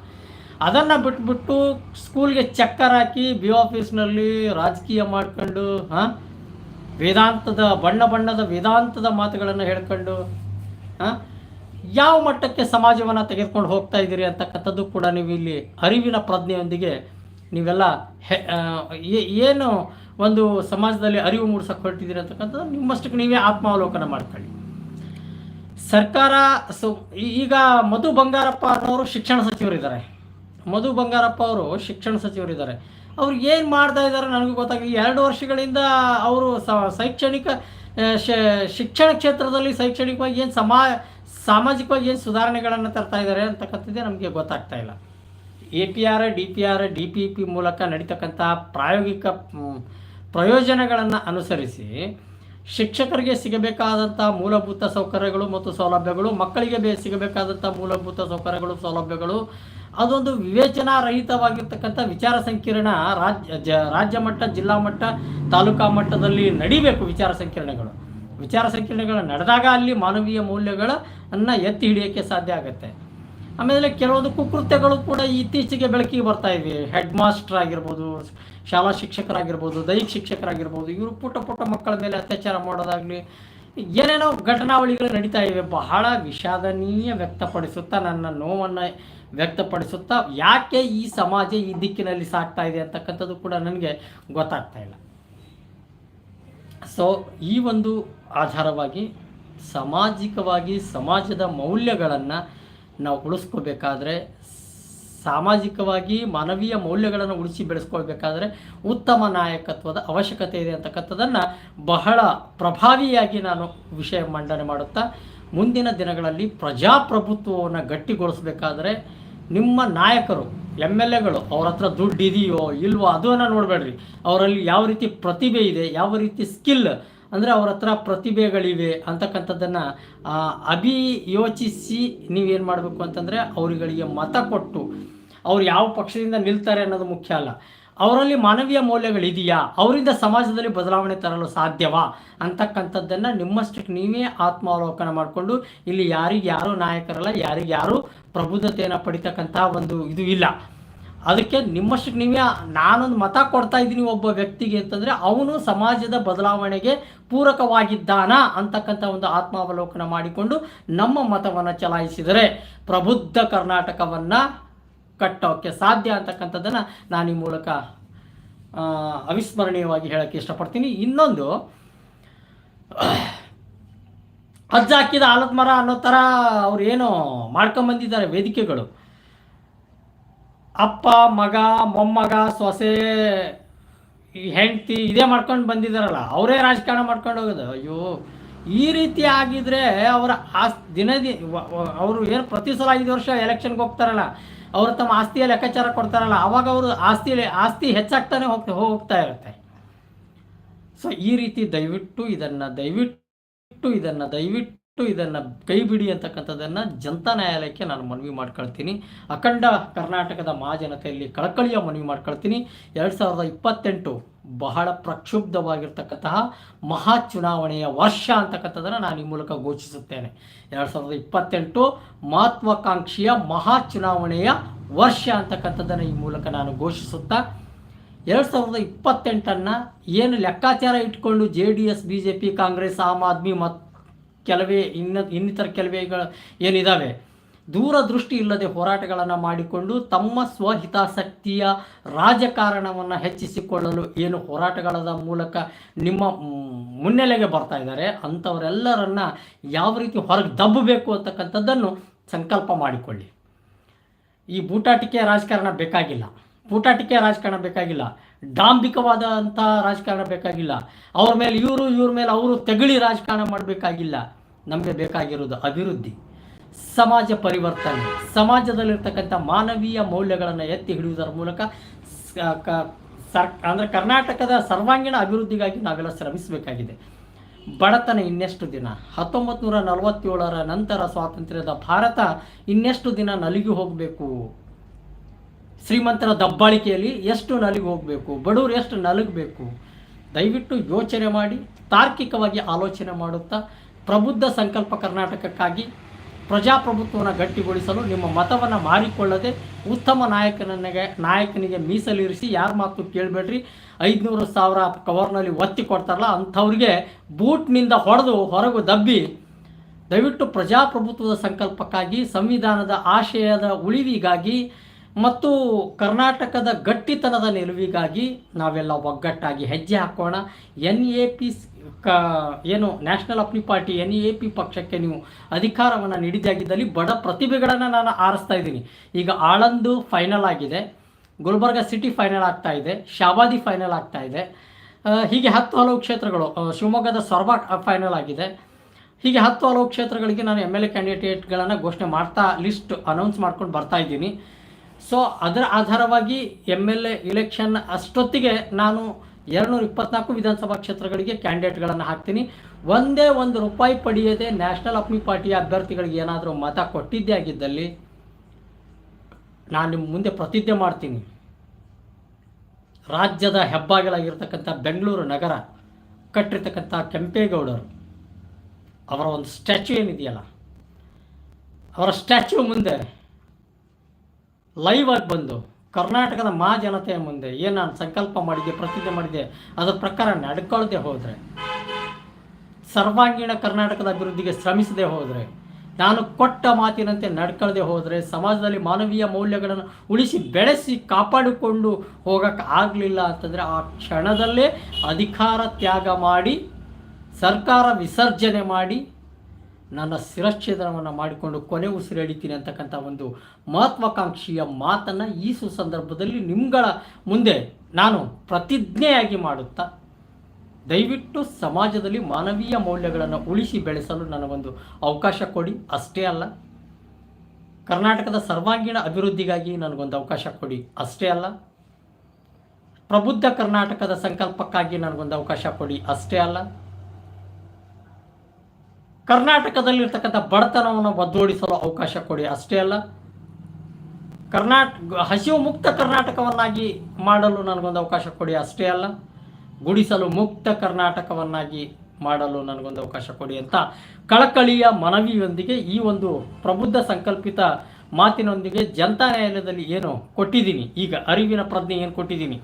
ಅದನ್ನು ಬಿಟ್ಬಿಟ್ಟು ಸ್ಕೂಲ್ಗೆ ಚಕ್ಕರ್ ಹಾಕಿ ಬಿ ಆಫೀಸ್ನಲ್ಲಿ ರಾಜಕೀಯ ಮಾಡ್ಕೊಂಡು, ಹಾಂ? ವೇದಾಂತದ ಬಣ್ಣ ಬಣ್ಣದ ವೇದಾಂತದ ಮಾತುಗಳನ್ನು ಹೇಳ್ಕೊಂಡು ಯಾವ ಮಟ್ಟಕ್ಕೆ ಸಮಾಜವನ್ನು ತೆಗೆದುಕೊಂಡು ಹೋಗ್ತಾ ಇದ್ದೀರಿ ಅಂತಕ್ಕಂಥದ್ದು ಕೂಡ ನೀವು ಇಲ್ಲಿ ಅರಿವಿನ ಪ್ರಜ್ಞೆಯೊಂದಿಗೆ ನೀವೆಲ್ಲ ಏನು ಒಂದು ಸಮಾಜದಲ್ಲಿ ಅರಿವು ಮೂಡಿಸಕ್ಕೆ ಹೊರಟಿದ್ದೀರಿ ಅಂತಕ್ಕಂಥದ್ದು ನಿಮ್ಮಷ್ಟಕ್ಕೆ ನೀವೇ ಆತ್ಮಾವಲೋಕನ ಮಾಡ್ಕೊಳ್ಳಿ. ಸರ್ಕಾರ ಸೊ ಈಗ ಮಧು ಬಂಗಾರಪ್ಪ ಅನ್ನೋರು ಶಿಕ್ಷಣ ಸಚಿವರಿದ್ದಾರೆ. ಮಧು ಬಂಗಾರಪ್ಪ ಅವರು ಶಿಕ್ಷಣ ಸಚಿವರಿದ್ದಾರೆ. ಅವ್ರು ಏನು ಮಾಡ್ತಾ ಇದ್ದಾರೆ ನನಗೂ ಗೊತ್ತಾಗಲಿ ಎರಡು ವರ್ಷಗಳಿಂದ ಅವರು ಶೈಕ್ಷಣಿಕ ಶಿಕ್ಷಣ ಕ್ಷೇತ್ರದಲ್ಲಿ ಶೈಕ್ಷಣಿಕವಾಗಿ ಏನು ಸಮಾ, ಸಾಮಾಜಿಕವಾಗಿ ಏನು ಸುಧಾರಣೆಗಳನ್ನು ತರ್ತಾ ಇದ್ದಾರೆ ಅಂತಕ್ಕಂಥದ್ದೇ ನಮಗೆ ಗೊತ್ತಾಗ್ತಾ ಇಲ್ಲ. A P R, D P R, D P P ಮೂಲಕ ನಡೀತಕ್ಕಂಥ ಪ್ರಾಯೋಗಿಕ ಪ್ರಯೋಜನಗಳನ್ನು ಅನುಸರಿಸಿ ಶಿಕ್ಷಕರಿಗೆ ಸಿಗಬೇಕಾದಂಥ ಮೂಲಭೂತ ಸೌಕರ್ಯಗಳು ಮತ್ತು ಸೌಲಭ್ಯಗಳು, ಮಕ್ಕಳಿಗೆ ಬೇ ಸಿಗಬೇಕಾದಂಥ ಮೂಲಭೂತ ಸೌಕರ್ಯಗಳು, ಸೌಲಭ್ಯಗಳು ಅದೊಂದು ವಿವೇಚನಾರಹಿತವಾಗಿರ್ತಕ್ಕಂಥ ವಿಚಾರ ಸಂಕಿರಣ ರಾಜ್ಯ ರಾಜ್ಯ ಮಟ್ಟ, ಜಿಲ್ಲಾ ಮಟ್ಟ, ತಾಲೂಕಾ ಮಟ್ಟದಲ್ಲಿ ನಡಿಬೇಕು ವಿಚಾರ ಸಂಕಿರಣಗಳು. ವಿಚಾರ ಸಂಕಿರಣಗಳು ನಡೆದಾಗ ಅಲ್ಲಿ ಮಾನವೀಯ ಮೌಲ್ಯಗಳನ್ನು ಎತ್ತಿ ಹಿಡಿಯೋಕ್ಕೆ ಸಾಧ್ಯ ಆಗುತ್ತೆ. ಆಮೇಲೆ ಕೆಲವೊಂದು ಕುಕೃತ್ಯಗಳು ಕೂಡ ಇತ್ತೀಚೆಗೆ ಬೆಳಕಿಗೆ ಬರ್ತಾ ಇವೆ. ಹೆಡ್ ಮಾಸ್ಟರ್ ಆಗಿರ್ಬೋದು, ಶಾಲಾ ಶಿಕ್ಷಕರಾಗಿರ್ಬೋದು, ದೈಹಿಕ ಶಿಕ್ಷಕರಾಗಿರ್ಬೋದು, ಇವರು ಪುಟ್ಟ ಪುಟ್ಟ ಮಕ್ಕಳ ಮೇಲೆ ಅತ್ಯಾಚಾರ ಮಾಡೋದಾಗಲಿ ಏನೇನೋ ಘಟನಾವಳಿಗಳು ನಡೀತಾ ಇವೆ ಬಹಳ ವಿಷಾದನೀಯ ವ್ಯಕ್ತಪಡಿಸುತ್ತಾ, ನನ್ನ ನೋವನ್ನು ವ್ಯಕ್ತಪಡಿಸುತ್ತಾ, ಯಾಕೆ ಈ ಸಮಾಜ ಈ ದಿಕ್ಕಿನಲ್ಲಿ ಸಾಗ್ತಾ ಇದೆ ಅಂತಕ್ಕಂಥದ್ದು ಕೂಡ ನನಗೆ ಗೊತ್ತಾಗ್ತಾ ಇಲ್ಲ. ಸೊ ಈ ಒಂದು ಆಧಾರವಾಗಿ ಸಾಮಾಜಿಕವಾಗಿ ಸಮಾಜದ ಮೌಲ್ಯಗಳನ್ನು ನಾವು ಉಳಿಸ್ಕೋಬೇಕಾದ್ರೆ ಸಾಮಾಜಿಕವಾಗಿ ಮಾನವೀಯ ಮೌಲ್ಯಗಳನ್ನು ಉಳಿಸಿ ಬೆಳೆಸ್ಕೊಳ್ಬೇಕಾದ್ರೆ ಉತ್ತಮ ನಾಯಕತ್ವದ ಅವಶ್ಯಕತೆ ಇದೆ ಅಂತಕ್ಕಂಥದ್ದನ್ನು ಬಹಳ ಪ್ರಭಾವಿಯಾಗಿ ನಾನು ವಿಷಯ ಮಂಡನೆ ಮಾಡುತ್ತಾ, ಮುಂದಿನ ದಿನಗಳಲ್ಲಿ ಪ್ರಜಾಪ್ರಭುತ್ವವನ್ನು ಗಟ್ಟಿಗೊಳಿಸಬೇಕಾದ್ರೆ ನಿಮ್ಮ ನಾಯಕರು ಎಂ ಎಲ್ ಎಗಳು, ಅವ್ರ ಹತ್ರ ದುಡ್ಡು ಇದೆಯೋ ಇಲ್ವೋ ಅದನ್ನು ನೋಡಬೇಡ್ರಿ. ಅವರಲ್ಲಿ ಯಾವ ರೀತಿ ಪ್ರತಿಭೆ ಇದೆ, ಯಾವ ರೀತಿ ಸ್ಕಿಲ್ ಅಂದರೆ ಅವ್ರ ಹತ್ರ ಪ್ರತಿಭೆಗಳಿವೆ ಅಂತಕ್ಕಂಥದ್ದನ್ನು ಅಭಿಯೋಚಿಸಿ ನೀವೇನು ಮಾಡಬೇಕು ಅಂತಂದರೆ ಅವರುಗಳಿಗೆ ಮತ ಕೊಟ್ಟು ಅವ್ರು ಯಾವ ಪಕ್ಷದಿಂದ ನಿಲ್ತಾರೆ ಅನ್ನೋದು ಮುಖ್ಯ ಅಲ್ಲ. ಅವರಲ್ಲಿ ಮಾನವೀಯ ಮೌಲ್ಯಗಳಿದೆಯಾ? ಅವರಿಂದ ಸಮಾಜದಲ್ಲಿ ಬದಲಾವಣೆ ತರಲು ಸಾಧ್ಯವಾ? ಅಂತಕ್ಕಂಥದ್ದನ್ನು ನಿಮ್ಮಷ್ಟಕ್ಕೆ ನೀವೇ ಆತ್ಮಾವಲೋಕನ ಮಾಡಿಕೊಂಡು ಇಲ್ಲಿ ಯಾರಿಗೆ ಯಾರು ನಾಯಕರಲ್ಲ, ಯಾರಿಗೆ ಯಾರು ಪ್ರಬುದ್ಧತೆಯನ್ನು ಪಡಿತಕ್ಕಂಥ ಒಂದು ಇದು ಇಲ್ಲ. ಅದಕ್ಕೆ ನಿಮ್ಮಷ್ಟಕ್ಕೆ ನೀವೇ ನಾನೊಂದು ಮತ ಕೊಡ್ತಾ ಇದ್ದೀನಿ ಒಬ್ಬ ವ್ಯಕ್ತಿಗೆ ಅಂತಂದರೆ ಅವನು ಸಮಾಜದ ಬದಲಾವಣೆಗೆ ಪೂರಕವಾಗಿದ್ದಾನ ಅಂತಕ್ಕಂಥ ಒಂದು ಆತ್ಮಾವಲೋಕನ ಮಾಡಿಕೊಂಡು ನಮ್ಮ ಮತವನ್ನು ಚಲಾಯಿಸಿದರೆ ಪ್ರಬುದ್ಧ ಕರ್ನಾಟಕವನ್ನು ಕಟ್ಟೋಕ್ಕೆ ಸಾಧ್ಯ ಅಂತಕ್ಕಂಥದ್ದನ್ನು ನಾನು ಈ ಮೂಲಕ ಅವಿಸ್ಮರಣೀಯವಾಗಿ ಹೇಳೋಕ್ಕೆ ಇಷ್ಟಪಡ್ತೀನಿ. ಇನ್ನೊಂದು, ಅಜ್ಜ ಹಾಕಿದ ಆಲದ ಮರ ಅನ್ನೋ ಥರ ಅವ್ರು ಏನೋ ಮಾಡ್ಕೊಂಬಂದಿದ್ದಾರೆ ವೇದಿಕೆಗಳು. ಅಪ್ಪ, ಮಗ, ಮೊಮ್ಮಗ, ಸೊಸೆ, ಈ ಹೆಂಡತಿ ಇದೇ ಮಾಡ್ಕೊಂಡು ಬಂದಿದ್ದಾರಲ್ಲ ಅವರೇ ರಾಜಕಾರಣ ಮಾಡ್ಕೊಂಡು ಹೋಗೋದು. ಅಯ್ಯೋ, ಈ ರೀತಿ ಆಗಿದ್ರೆ ಅವರ ಆಸ್ ದಿನ ಅವರು ಏನು ಪ್ರತಿ ಸಲ ಐದು ವರ್ಷ ಎಲೆಕ್ಷನ್ಗೆ ಹೋಗ್ತಾರಲ್ಲ, ಅವರು ತಮ್ಮ ಆಸ್ತಿಯ ಲೆಕ್ಕಾಚಾರ ಕೊಡ್ತಾರಲ್ಲ, ಅವಾಗ ಅವರು ಆಸ್ತಿ ಆಸ್ತಿ ಹೆಚ್ಚಾಗ್ತಾನೆ ಹೋಗ್ತಾ ಹೋಗ್ತಾ ಇರುತ್ತೆ. ಸೊ ಈ ರೀತಿ ದಯವಿಟ್ಟು ಇದನ್ನು ದಯವಿಟ್ಟು ಇದನ್ನು, ದಯವಿಟ್ಟು ಇದನ್ನು ಕೈ ಬಿಡಿ ಅಂತಕ್ಕಂಥದ್ದನ್ನು ಜನತಾ ನ್ಯಾಯಾಲಯಕ್ಕೆ ನಾನು ಮನವಿ ಮಾಡ್ಕೊಳ್ತೀನಿ. ಅಖಂಡ ಕರ್ನಾಟಕದ ಮಹಾಜನತೆಯಲ್ಲಿ ಕಳಕಳಿಯ ಮನವಿ ಮಾಡ್ಕೊಳ್ತೀನಿ. ಎರಡು ಸಾವಿರದ ಇಪ್ಪತ್ತೆಂಟು ಬಹಳ ಪ್ರಕ್ಷುಬ್ಧವಾಗಿರ್ತಕ್ಕಂತಹ ಮಹಾ ಚುನಾವಣೆಯ ವರ್ಷ ಅಂತಕ್ಕಂಥದ್ದನ್ನು ನಾನು ಈ ಮೂಲಕ ಘೋಷಿಸುತ್ತೇನೆ. ಎರಡು ಸಾವಿರದ ಇಪ್ಪತ್ತೆಂಟು ಮಹತ್ವಾಕಾಂಕ್ಷಿಯ ಮಹಾ ಚುನಾವಣೆಯ ವರ್ಷ ಅಂತಕ್ಕಂಥದ್ದನ್ನು ಈ ಮೂಲಕ ನಾನು ಘೋಷಿಸುತ್ತಾ, ಎರಡು ಸಾವಿರದ ಇಪ್ಪತ್ತೆಂಟನ್ನು ಏನು ಲೆಕ್ಕಾಚಾರ ಇಟ್ಕೊಂಡು J D S, B J P, Congress, Aam Aadmi ಮತ್ತು ಕೆಲವೇ ಇನ್ನ, ಇನ್ನಿತರ ಕೆಲವೇಗಳು ಏನಿದ್ದಾವೆ ದೂರದೃಷ್ಟಿ ಇಲ್ಲದೆ ಹೋರಾಟಗಳನ್ನು ಮಾಡಿಕೊಂಡು ತಮ್ಮ ಸ್ವಹಿತಾಸಕ್ತಿಯ ರಾಜಕಾರಣವನ್ನು ಹೆಚ್ಚಿಸಿಕೊಳ್ಳಲು ಏನು ಹೋರಾಟಗಳ ಮೂಲಕ ನಿಮ್ಮ ಮುನ್ನೆಲೆಗೆ ಬರ್ತಾ ಇದ್ದಾರೆ, ಅಂಥವರೆಲ್ಲರನ್ನು ಯಾವ ರೀತಿ ಹೊರಗೆ ದಬ್ಬಬೇಕು ಅಂತಕ್ಕಂಥದ್ದನ್ನು ಸಂಕಲ್ಪ ಮಾಡಿಕೊಳ್ಳಿ. ಈ ಬೂಟಾಟಿಕೆ ರಾಜಕಾರಣ ಬೇಕಾಗಿಲ್ಲ. ಬೂಟಾಟಿಕೆ ರಾಜಕಾರಣ ಬೇಕಾಗಿಲ್ಲ. ಡಾಂಬಿಕವಾದಂಥ ರಾಜಕಾರಣ ಬೇಕಾಗಿಲ್ಲ. ಅವ್ರ ಮೇಲೆ ಇವರು, ಇವ್ರ ಮೇಲೆ ಅವರು ತೆಗಳಿ ರಾಜಕಾರಣ ಮಾಡಬೇಕಾಗಿಲ್ಲ. ನಮಗೆ ಬೇಕಾಗಿರೋದು ಅಭಿವೃದ್ಧಿ, ಸಮಾಜ ಪರಿವರ್ತನೆ, ಸಮಾಜದಲ್ಲಿರ್ತಕ್ಕಂಥ ಮಾನವೀಯ ಮೌಲ್ಯಗಳನ್ನು ಎತ್ತಿ ಹಿಡಿಯುವುದರ ಮೂಲಕ ಸರ್, ಅಂದರೆ ಕರ್ನಾಟಕದ ಸರ್ವಾಂಗೀಣ ಅಭಿವೃದ್ಧಿಗಾಗಿ ನಾವೆಲ್ಲ ಶ್ರಮಿಸಬೇಕಾಗಿದೆ. ಬಡತನ ಇನ್ನೆಷ್ಟು ದಿನ? ಹತ್ತೊಂಬತ್ತು ನೂರ ನಲವತ್ತೇಳರ ನಂತರ ಸ್ವಾತಂತ್ರ್ಯದ ಭಾರತ ಇನ್ನೆಷ್ಟು ದಿನ ನಲಿಗೆ ಹೋಗಬೇಕು? ಶ್ರೀಮಂತರ ದಬ್ಬಾಳಿಕೆಯಲ್ಲಿ ಎಷ್ಟು ನಲಿಗೆ ಹೋಗಬೇಕು? ಬಡವರು ಎಷ್ಟು ನಲಗಬೇಕು? ದಯವಿಟ್ಟು ಯೋಚನೆ ಮಾಡಿ, ತಾರ್ಕಿಕವಾಗಿ ಆಲೋಚನೆ ಮಾಡುತ್ತಾ ಪ್ರಬುದ್ಧ ಸಂಕಲ್ಪ ಕರ್ನಾಟಕಕ್ಕಾಗಿ ಪ್ರಜಾಪ್ರಭುತ್ವವನ್ನು ಗಟ್ಟಿಗೊಳಿಸಲು ನಿಮ್ಮ ಮತವನ್ನು ಮಾರಿಕೊಳ್ಳದೆ ಉತ್ತಮ ನಾಯಕನಿಗೆ ನಾಯಕನಿಗೆ ಮೀಸಲಿರಿಸಿ ಯಾರ ಮಾತು ಕೇಳಬೇಡ್ರಿ. ಐದುನೂರು ಸಾವಿರ ಕವರ್ನಲ್ಲಿ ಒತ್ತಿ ಕೊಡ್ತಾರಲ್ಲ ಅಂಥವ್ರಿಗೆ ಬೂಟ್ನಿಂದ ಹೊಡೆದು ಹೊರಗು ದಬ್ಬಿ ದಯವಿಟ್ಟು ಪ್ರಜಾಪ್ರಭುತ್ವದ ಸಂಕಲ್ಪಕ್ಕಾಗಿ ಸಂವಿಧಾನದ ಆಶಯದ ಉಳಿವಿಗಾಗಿ ಮತ್ತು ಕರ್ನಾಟಕದ ಗಟ್ಟಿತನದ ನಿಲುವಿಗಾಗಿ ನಾವೆಲ್ಲ ಒಗ್ಗಟ್ಟಾಗಿ ಹೆಜ್ಜೆ ಹಾಕೋಣ. ಎನ್ ಎ ಪಿ ಕ ಏನು national Apni party, N A P ಪಕ್ಷಕ್ಕೆ ನೀವು ಅಧಿಕಾರವನ್ನು ನೀಡಿದಾಗಿದ್ದಲ್ಲಿ ಬಡ ಪ್ರತಿಭೆಗಳನ್ನು ನಾನು ಆರಿಸ್ತಾ ಇದ್ದೀನಿ. ಈಗ ಆಳಂದು ಫೈನಲ್ ಆಗಿದೆ. ಗುಲ್ಬರ್ಗ ಸಿಟಿ ಫೈನಲ್ ಆಗ್ತಾ ಇದೆ. ಶಾಬಾದಿ ಫೈನಲ್ ಆಗ್ತಾ ಇದೆ. ಹೀಗೆ ಹತ್ತು ಹಲವು ಕ್ಷೇತ್ರಗಳು ಶಿವಮೊಗ್ಗದ ಸೊರಬ ಫೈನಲ್ ಆಗಿದೆ. ಹೀಗೆ ಹತ್ತು ಹಲವು ಕ್ಷೇತ್ರಗಳಿಗೆ ನಾನು ಎಂ ಎಲ್ ಎ ಕ್ಯಾಂಡಿಡೇಟ್ಗಳನ್ನು ಘೋಷಣೆ ಮಾಡ್ತಾ ಲಿಸ್ಟ್ ಅನೌನ್ಸ್ ಮಾಡ್ಕೊಂಡು ಬರ್ತಾ ಇದ್ದೀನಿ. ಸೊ ಅದರ ಆಧಾರವಾಗಿ ಎಂ ಎಲ್ ಎ ಇಲೆಕ್ಷನ್ ಅಷ್ಟೊತ್ತಿಗೆ ನಾನು ಎರಡುನೂರ ಇಪ್ಪತ್ನಾಲ್ಕು ವಿಧಾನಸಭಾ ಕ್ಷೇತ್ರಗಳಿಗೆ ಕ್ಯಾಂಡಿಡೇಟ್ಗಳನ್ನು ಹಾಕ್ತೀನಿ. ಒಂದೇ ಒಂದು ರೂಪಾಯಿ ಪಡೆಯದೆ ನ್ಯಾಷನಲ್ ಅಪ್ನಿ ಪಾರ್ಟಿಯ ಅಭ್ಯರ್ಥಿಗಳಿಗೆ ಏನಾದರೂ ಮತ ಕೊಟ್ಟಿದ್ದೇ ಆಗಿದ್ದಲ್ಲಿ ನಾನು ನಿಮ್ಮ ಮುಂದೆ ಪ್ರತಿಜ್ಞೆ ಮಾಡ್ತೀನಿ. ರಾಜ್ಯದ ಹೆಬ್ಬಾಗಿಲಾಗಿರ್ತಕ್ಕಂಥ ಬೆಂಗಳೂರು ನಗರ, ಕಟ್ಟಿರ್ತಕ್ಕಂಥ ಕೆಂಪೇಗೌಡರು, ಅವರ ಒಂದು ಸ್ಟ್ಯಾಚ್ಯೂ ಏನಿದೆಯಲ್ಲ, ಅವರ ಸ್ಟ್ಯಾಚ್ಯೂ ಮುಂದೆ ಲೈವ್ ಆಗಿ ಬಂದು ಕರ್ನಾಟಕದ ಮಾ ಜನತೆಯ ಮುಂದೆ ಏನು ನಾನು ಸಂಕಲ್ಪ ಮಾಡಿದ್ದೆ, ಪ್ರತಿಜ್ಞೆ ಮಾಡಿದ್ದೆ, ಅದರ ಪ್ರಕಾರ ನಡ್ಕೊಳ್ದೆ ಹೋದರೆ, ಸರ್ವಾಂಗೀಣ ಕರ್ನಾಟಕದ ಅಭಿವೃದ್ಧಿಗೆ ಶ್ರಮಿಸದೆ ಹೋದರೆ, ನಾನು ಕೊಟ್ಟ ಮಾತಿನಂತೆ ನಡ್ಕೊಳ್ಳದೆ ಹೋದರೆ, ಸಮಾಜದಲ್ಲಿ ಮಾನವೀಯ ಮೌಲ್ಯಗಳನ್ನು ಉಳಿಸಿ ಬೆಳೆಸಿ ಕಾಪಾಡಿಕೊಂಡು ಹೋಗಕ್ಕೆ ಆಗಲಿಲ್ಲ ಅಂತಂದರೆ ಆ ಕ್ಷಣದಲ್ಲೇ ಅಧಿಕಾರ ತ್ಯಾಗ ಮಾಡಿ, ಸರ್ಕಾರ ವಿಸರ್ಜನೆ ಮಾಡಿ ನನ್ನ ಶಿರಚ್ಛೇದನವನ್ನು ಮಾಡಿಕೊಂಡು ಕೊನೆ ಉಸಿರು ಎಳಿತೀನಿ ಅಂತಕ್ಕಂಥ ಒಂದು ಮಹತ್ವಾಕಾಂಕ್ಷಿಯ ಮಾತನ್ನು ಈ ಸುಸಂದರ್ಭದಲ್ಲಿ ನಿಮ್ಗಳ ಮುಂದೆ ನಾನು ಪ್ರತಿಜ್ಞೆಯಾಗಿ ಮಾಡುತ್ತಾ, ದಯವಿಟ್ಟು ಸಮಾಜದಲ್ಲಿ ಮಾನವೀಯ ಮೌಲ್ಯಗಳನ್ನು ಉಳಿಸಿ ಬೆಳೆಸಲು ನನಗೊಂದು ಅವಕಾಶ ಕೊಡಿ. ಅಷ್ಟೇ ಅಲ್ಲ, ಕರ್ನಾಟಕದ ಸರ್ವಾಂಗೀಣ ಅಭಿವೃದ್ಧಿಗಾಗಿ ನನಗೊಂದು ಅವಕಾಶ ಕೊಡಿ. ಅಷ್ಟೇ ಅಲ್ಲ, ಪ್ರಬುದ್ಧ ಕರ್ನಾಟಕದ ಸಂಕಲ್ಪಕ್ಕಾಗಿ ನನಗೊಂದು ಅವಕಾಶ ಕೊಡಿ. ಅಷ್ಟೇ ಅಲ್ಲ ಕರ್ನಾಟಕದಲ್ಲಿರ್ತಕ್ಕಂಥ ಬಡತನವನ್ನು ಬದ್ದೋಡಿಸಲು ಅವಕಾಶ ಕೊಡಿ. ಅಷ್ಟೇ ಅಲ್ಲ, ಕರ್ನಾಟ, ಹಸಿವು ಮುಕ್ತ ಕರ್ನಾಟಕವನ್ನಾಗಿ ಮಾಡಲು ನನಗೊಂದು ಅವಕಾಶ ಕೊಡಿ. ಅಷ್ಟೇ ಅಲ್ಲ, ಗುಡಿಸಲು ಮುಕ್ತ ಕರ್ನಾಟಕವನ್ನಾಗಿ ಮಾಡಲು ನನಗೊಂದು ಅವಕಾಶ ಕೊಡಿ ಅಂತ ಕಳಕಳಿಯ ಮನವಿಯೊಂದಿಗೆ ಈ ಒಂದು ಪ್ರಬುದ್ಧ ಸಂಕಲ್ಪಿತ ಮಾತಿನೊಂದಿಗೆ ಜನತಾ ನ್ಯಾಯಾಲಯದಲ್ಲಿ ಏನು ಕೊಟ್ಟಿದ್ದೀನಿ, ಈಗ ಅರಿವಿನ ಪ್ರಜ್ಞೆ ಏನು ಕೊಟ್ಟಿದ್ದೀನಿ,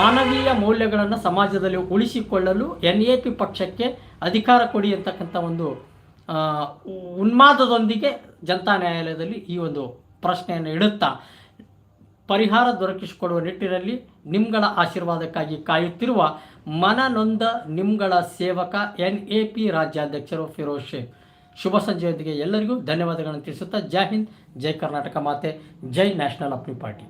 ಮಾನವೀಯ ಮೌಲ್ಯಗಳನ್ನು ಸಮಾಜದಲ್ಲಿ ಉಳಿಸಿಕೊಳ್ಳಲು ಎನ್ ಎ ಪಿ ಪಕ್ಷಕ್ಕೆ ಅಧಿಕಾರ ಕೊಡಿ ಅಂತಕ್ಕಂಥ ಒಂದು ಉನ್ಮಾದದೊಂದಿಗೆ ಜನತಾ ನ್ಯಾಯಾಲಯದಲ್ಲಿ ಈ ಒಂದು ಪ್ರಶ್ನೆಯನ್ನು ಇಡುತ್ತಾ ಪರಿಹಾರ ದೊರಕಿಸಿಕೊಡುವ ನಿಟ್ಟಿನಲ್ಲಿ ನಿಮ್ಗಳ ಆಶೀರ್ವಾದಕ್ಕಾಗಿ ಕಾಯುತ್ತಿರುವ ಮನನೊಂದ ನಿಮ್ಗಳ ಸೇವಕ ಎನ್ ಎ ಪಿ ರಾಜ್ಯಾಧ್ಯಕ್ಷರು ಫಿರೋಜ್ ಶೇಖ್. ಶುಭ ಸಂಜೆಯೊಂದಿಗೆ ಎಲ್ಲರಿಗೂ ಧನ್ಯವಾದಗಳನ್ನು ತಿಳಿಸುತ್ತಾ ಜೈ ಹಿಂದ್, ಜೈ ಕರ್ನಾಟಕ ಮಾತೆ, ಜೈ ನ್ಯಾಷನಲ್ ಅಪ್ನಿ ಪಾರ್ಟಿ.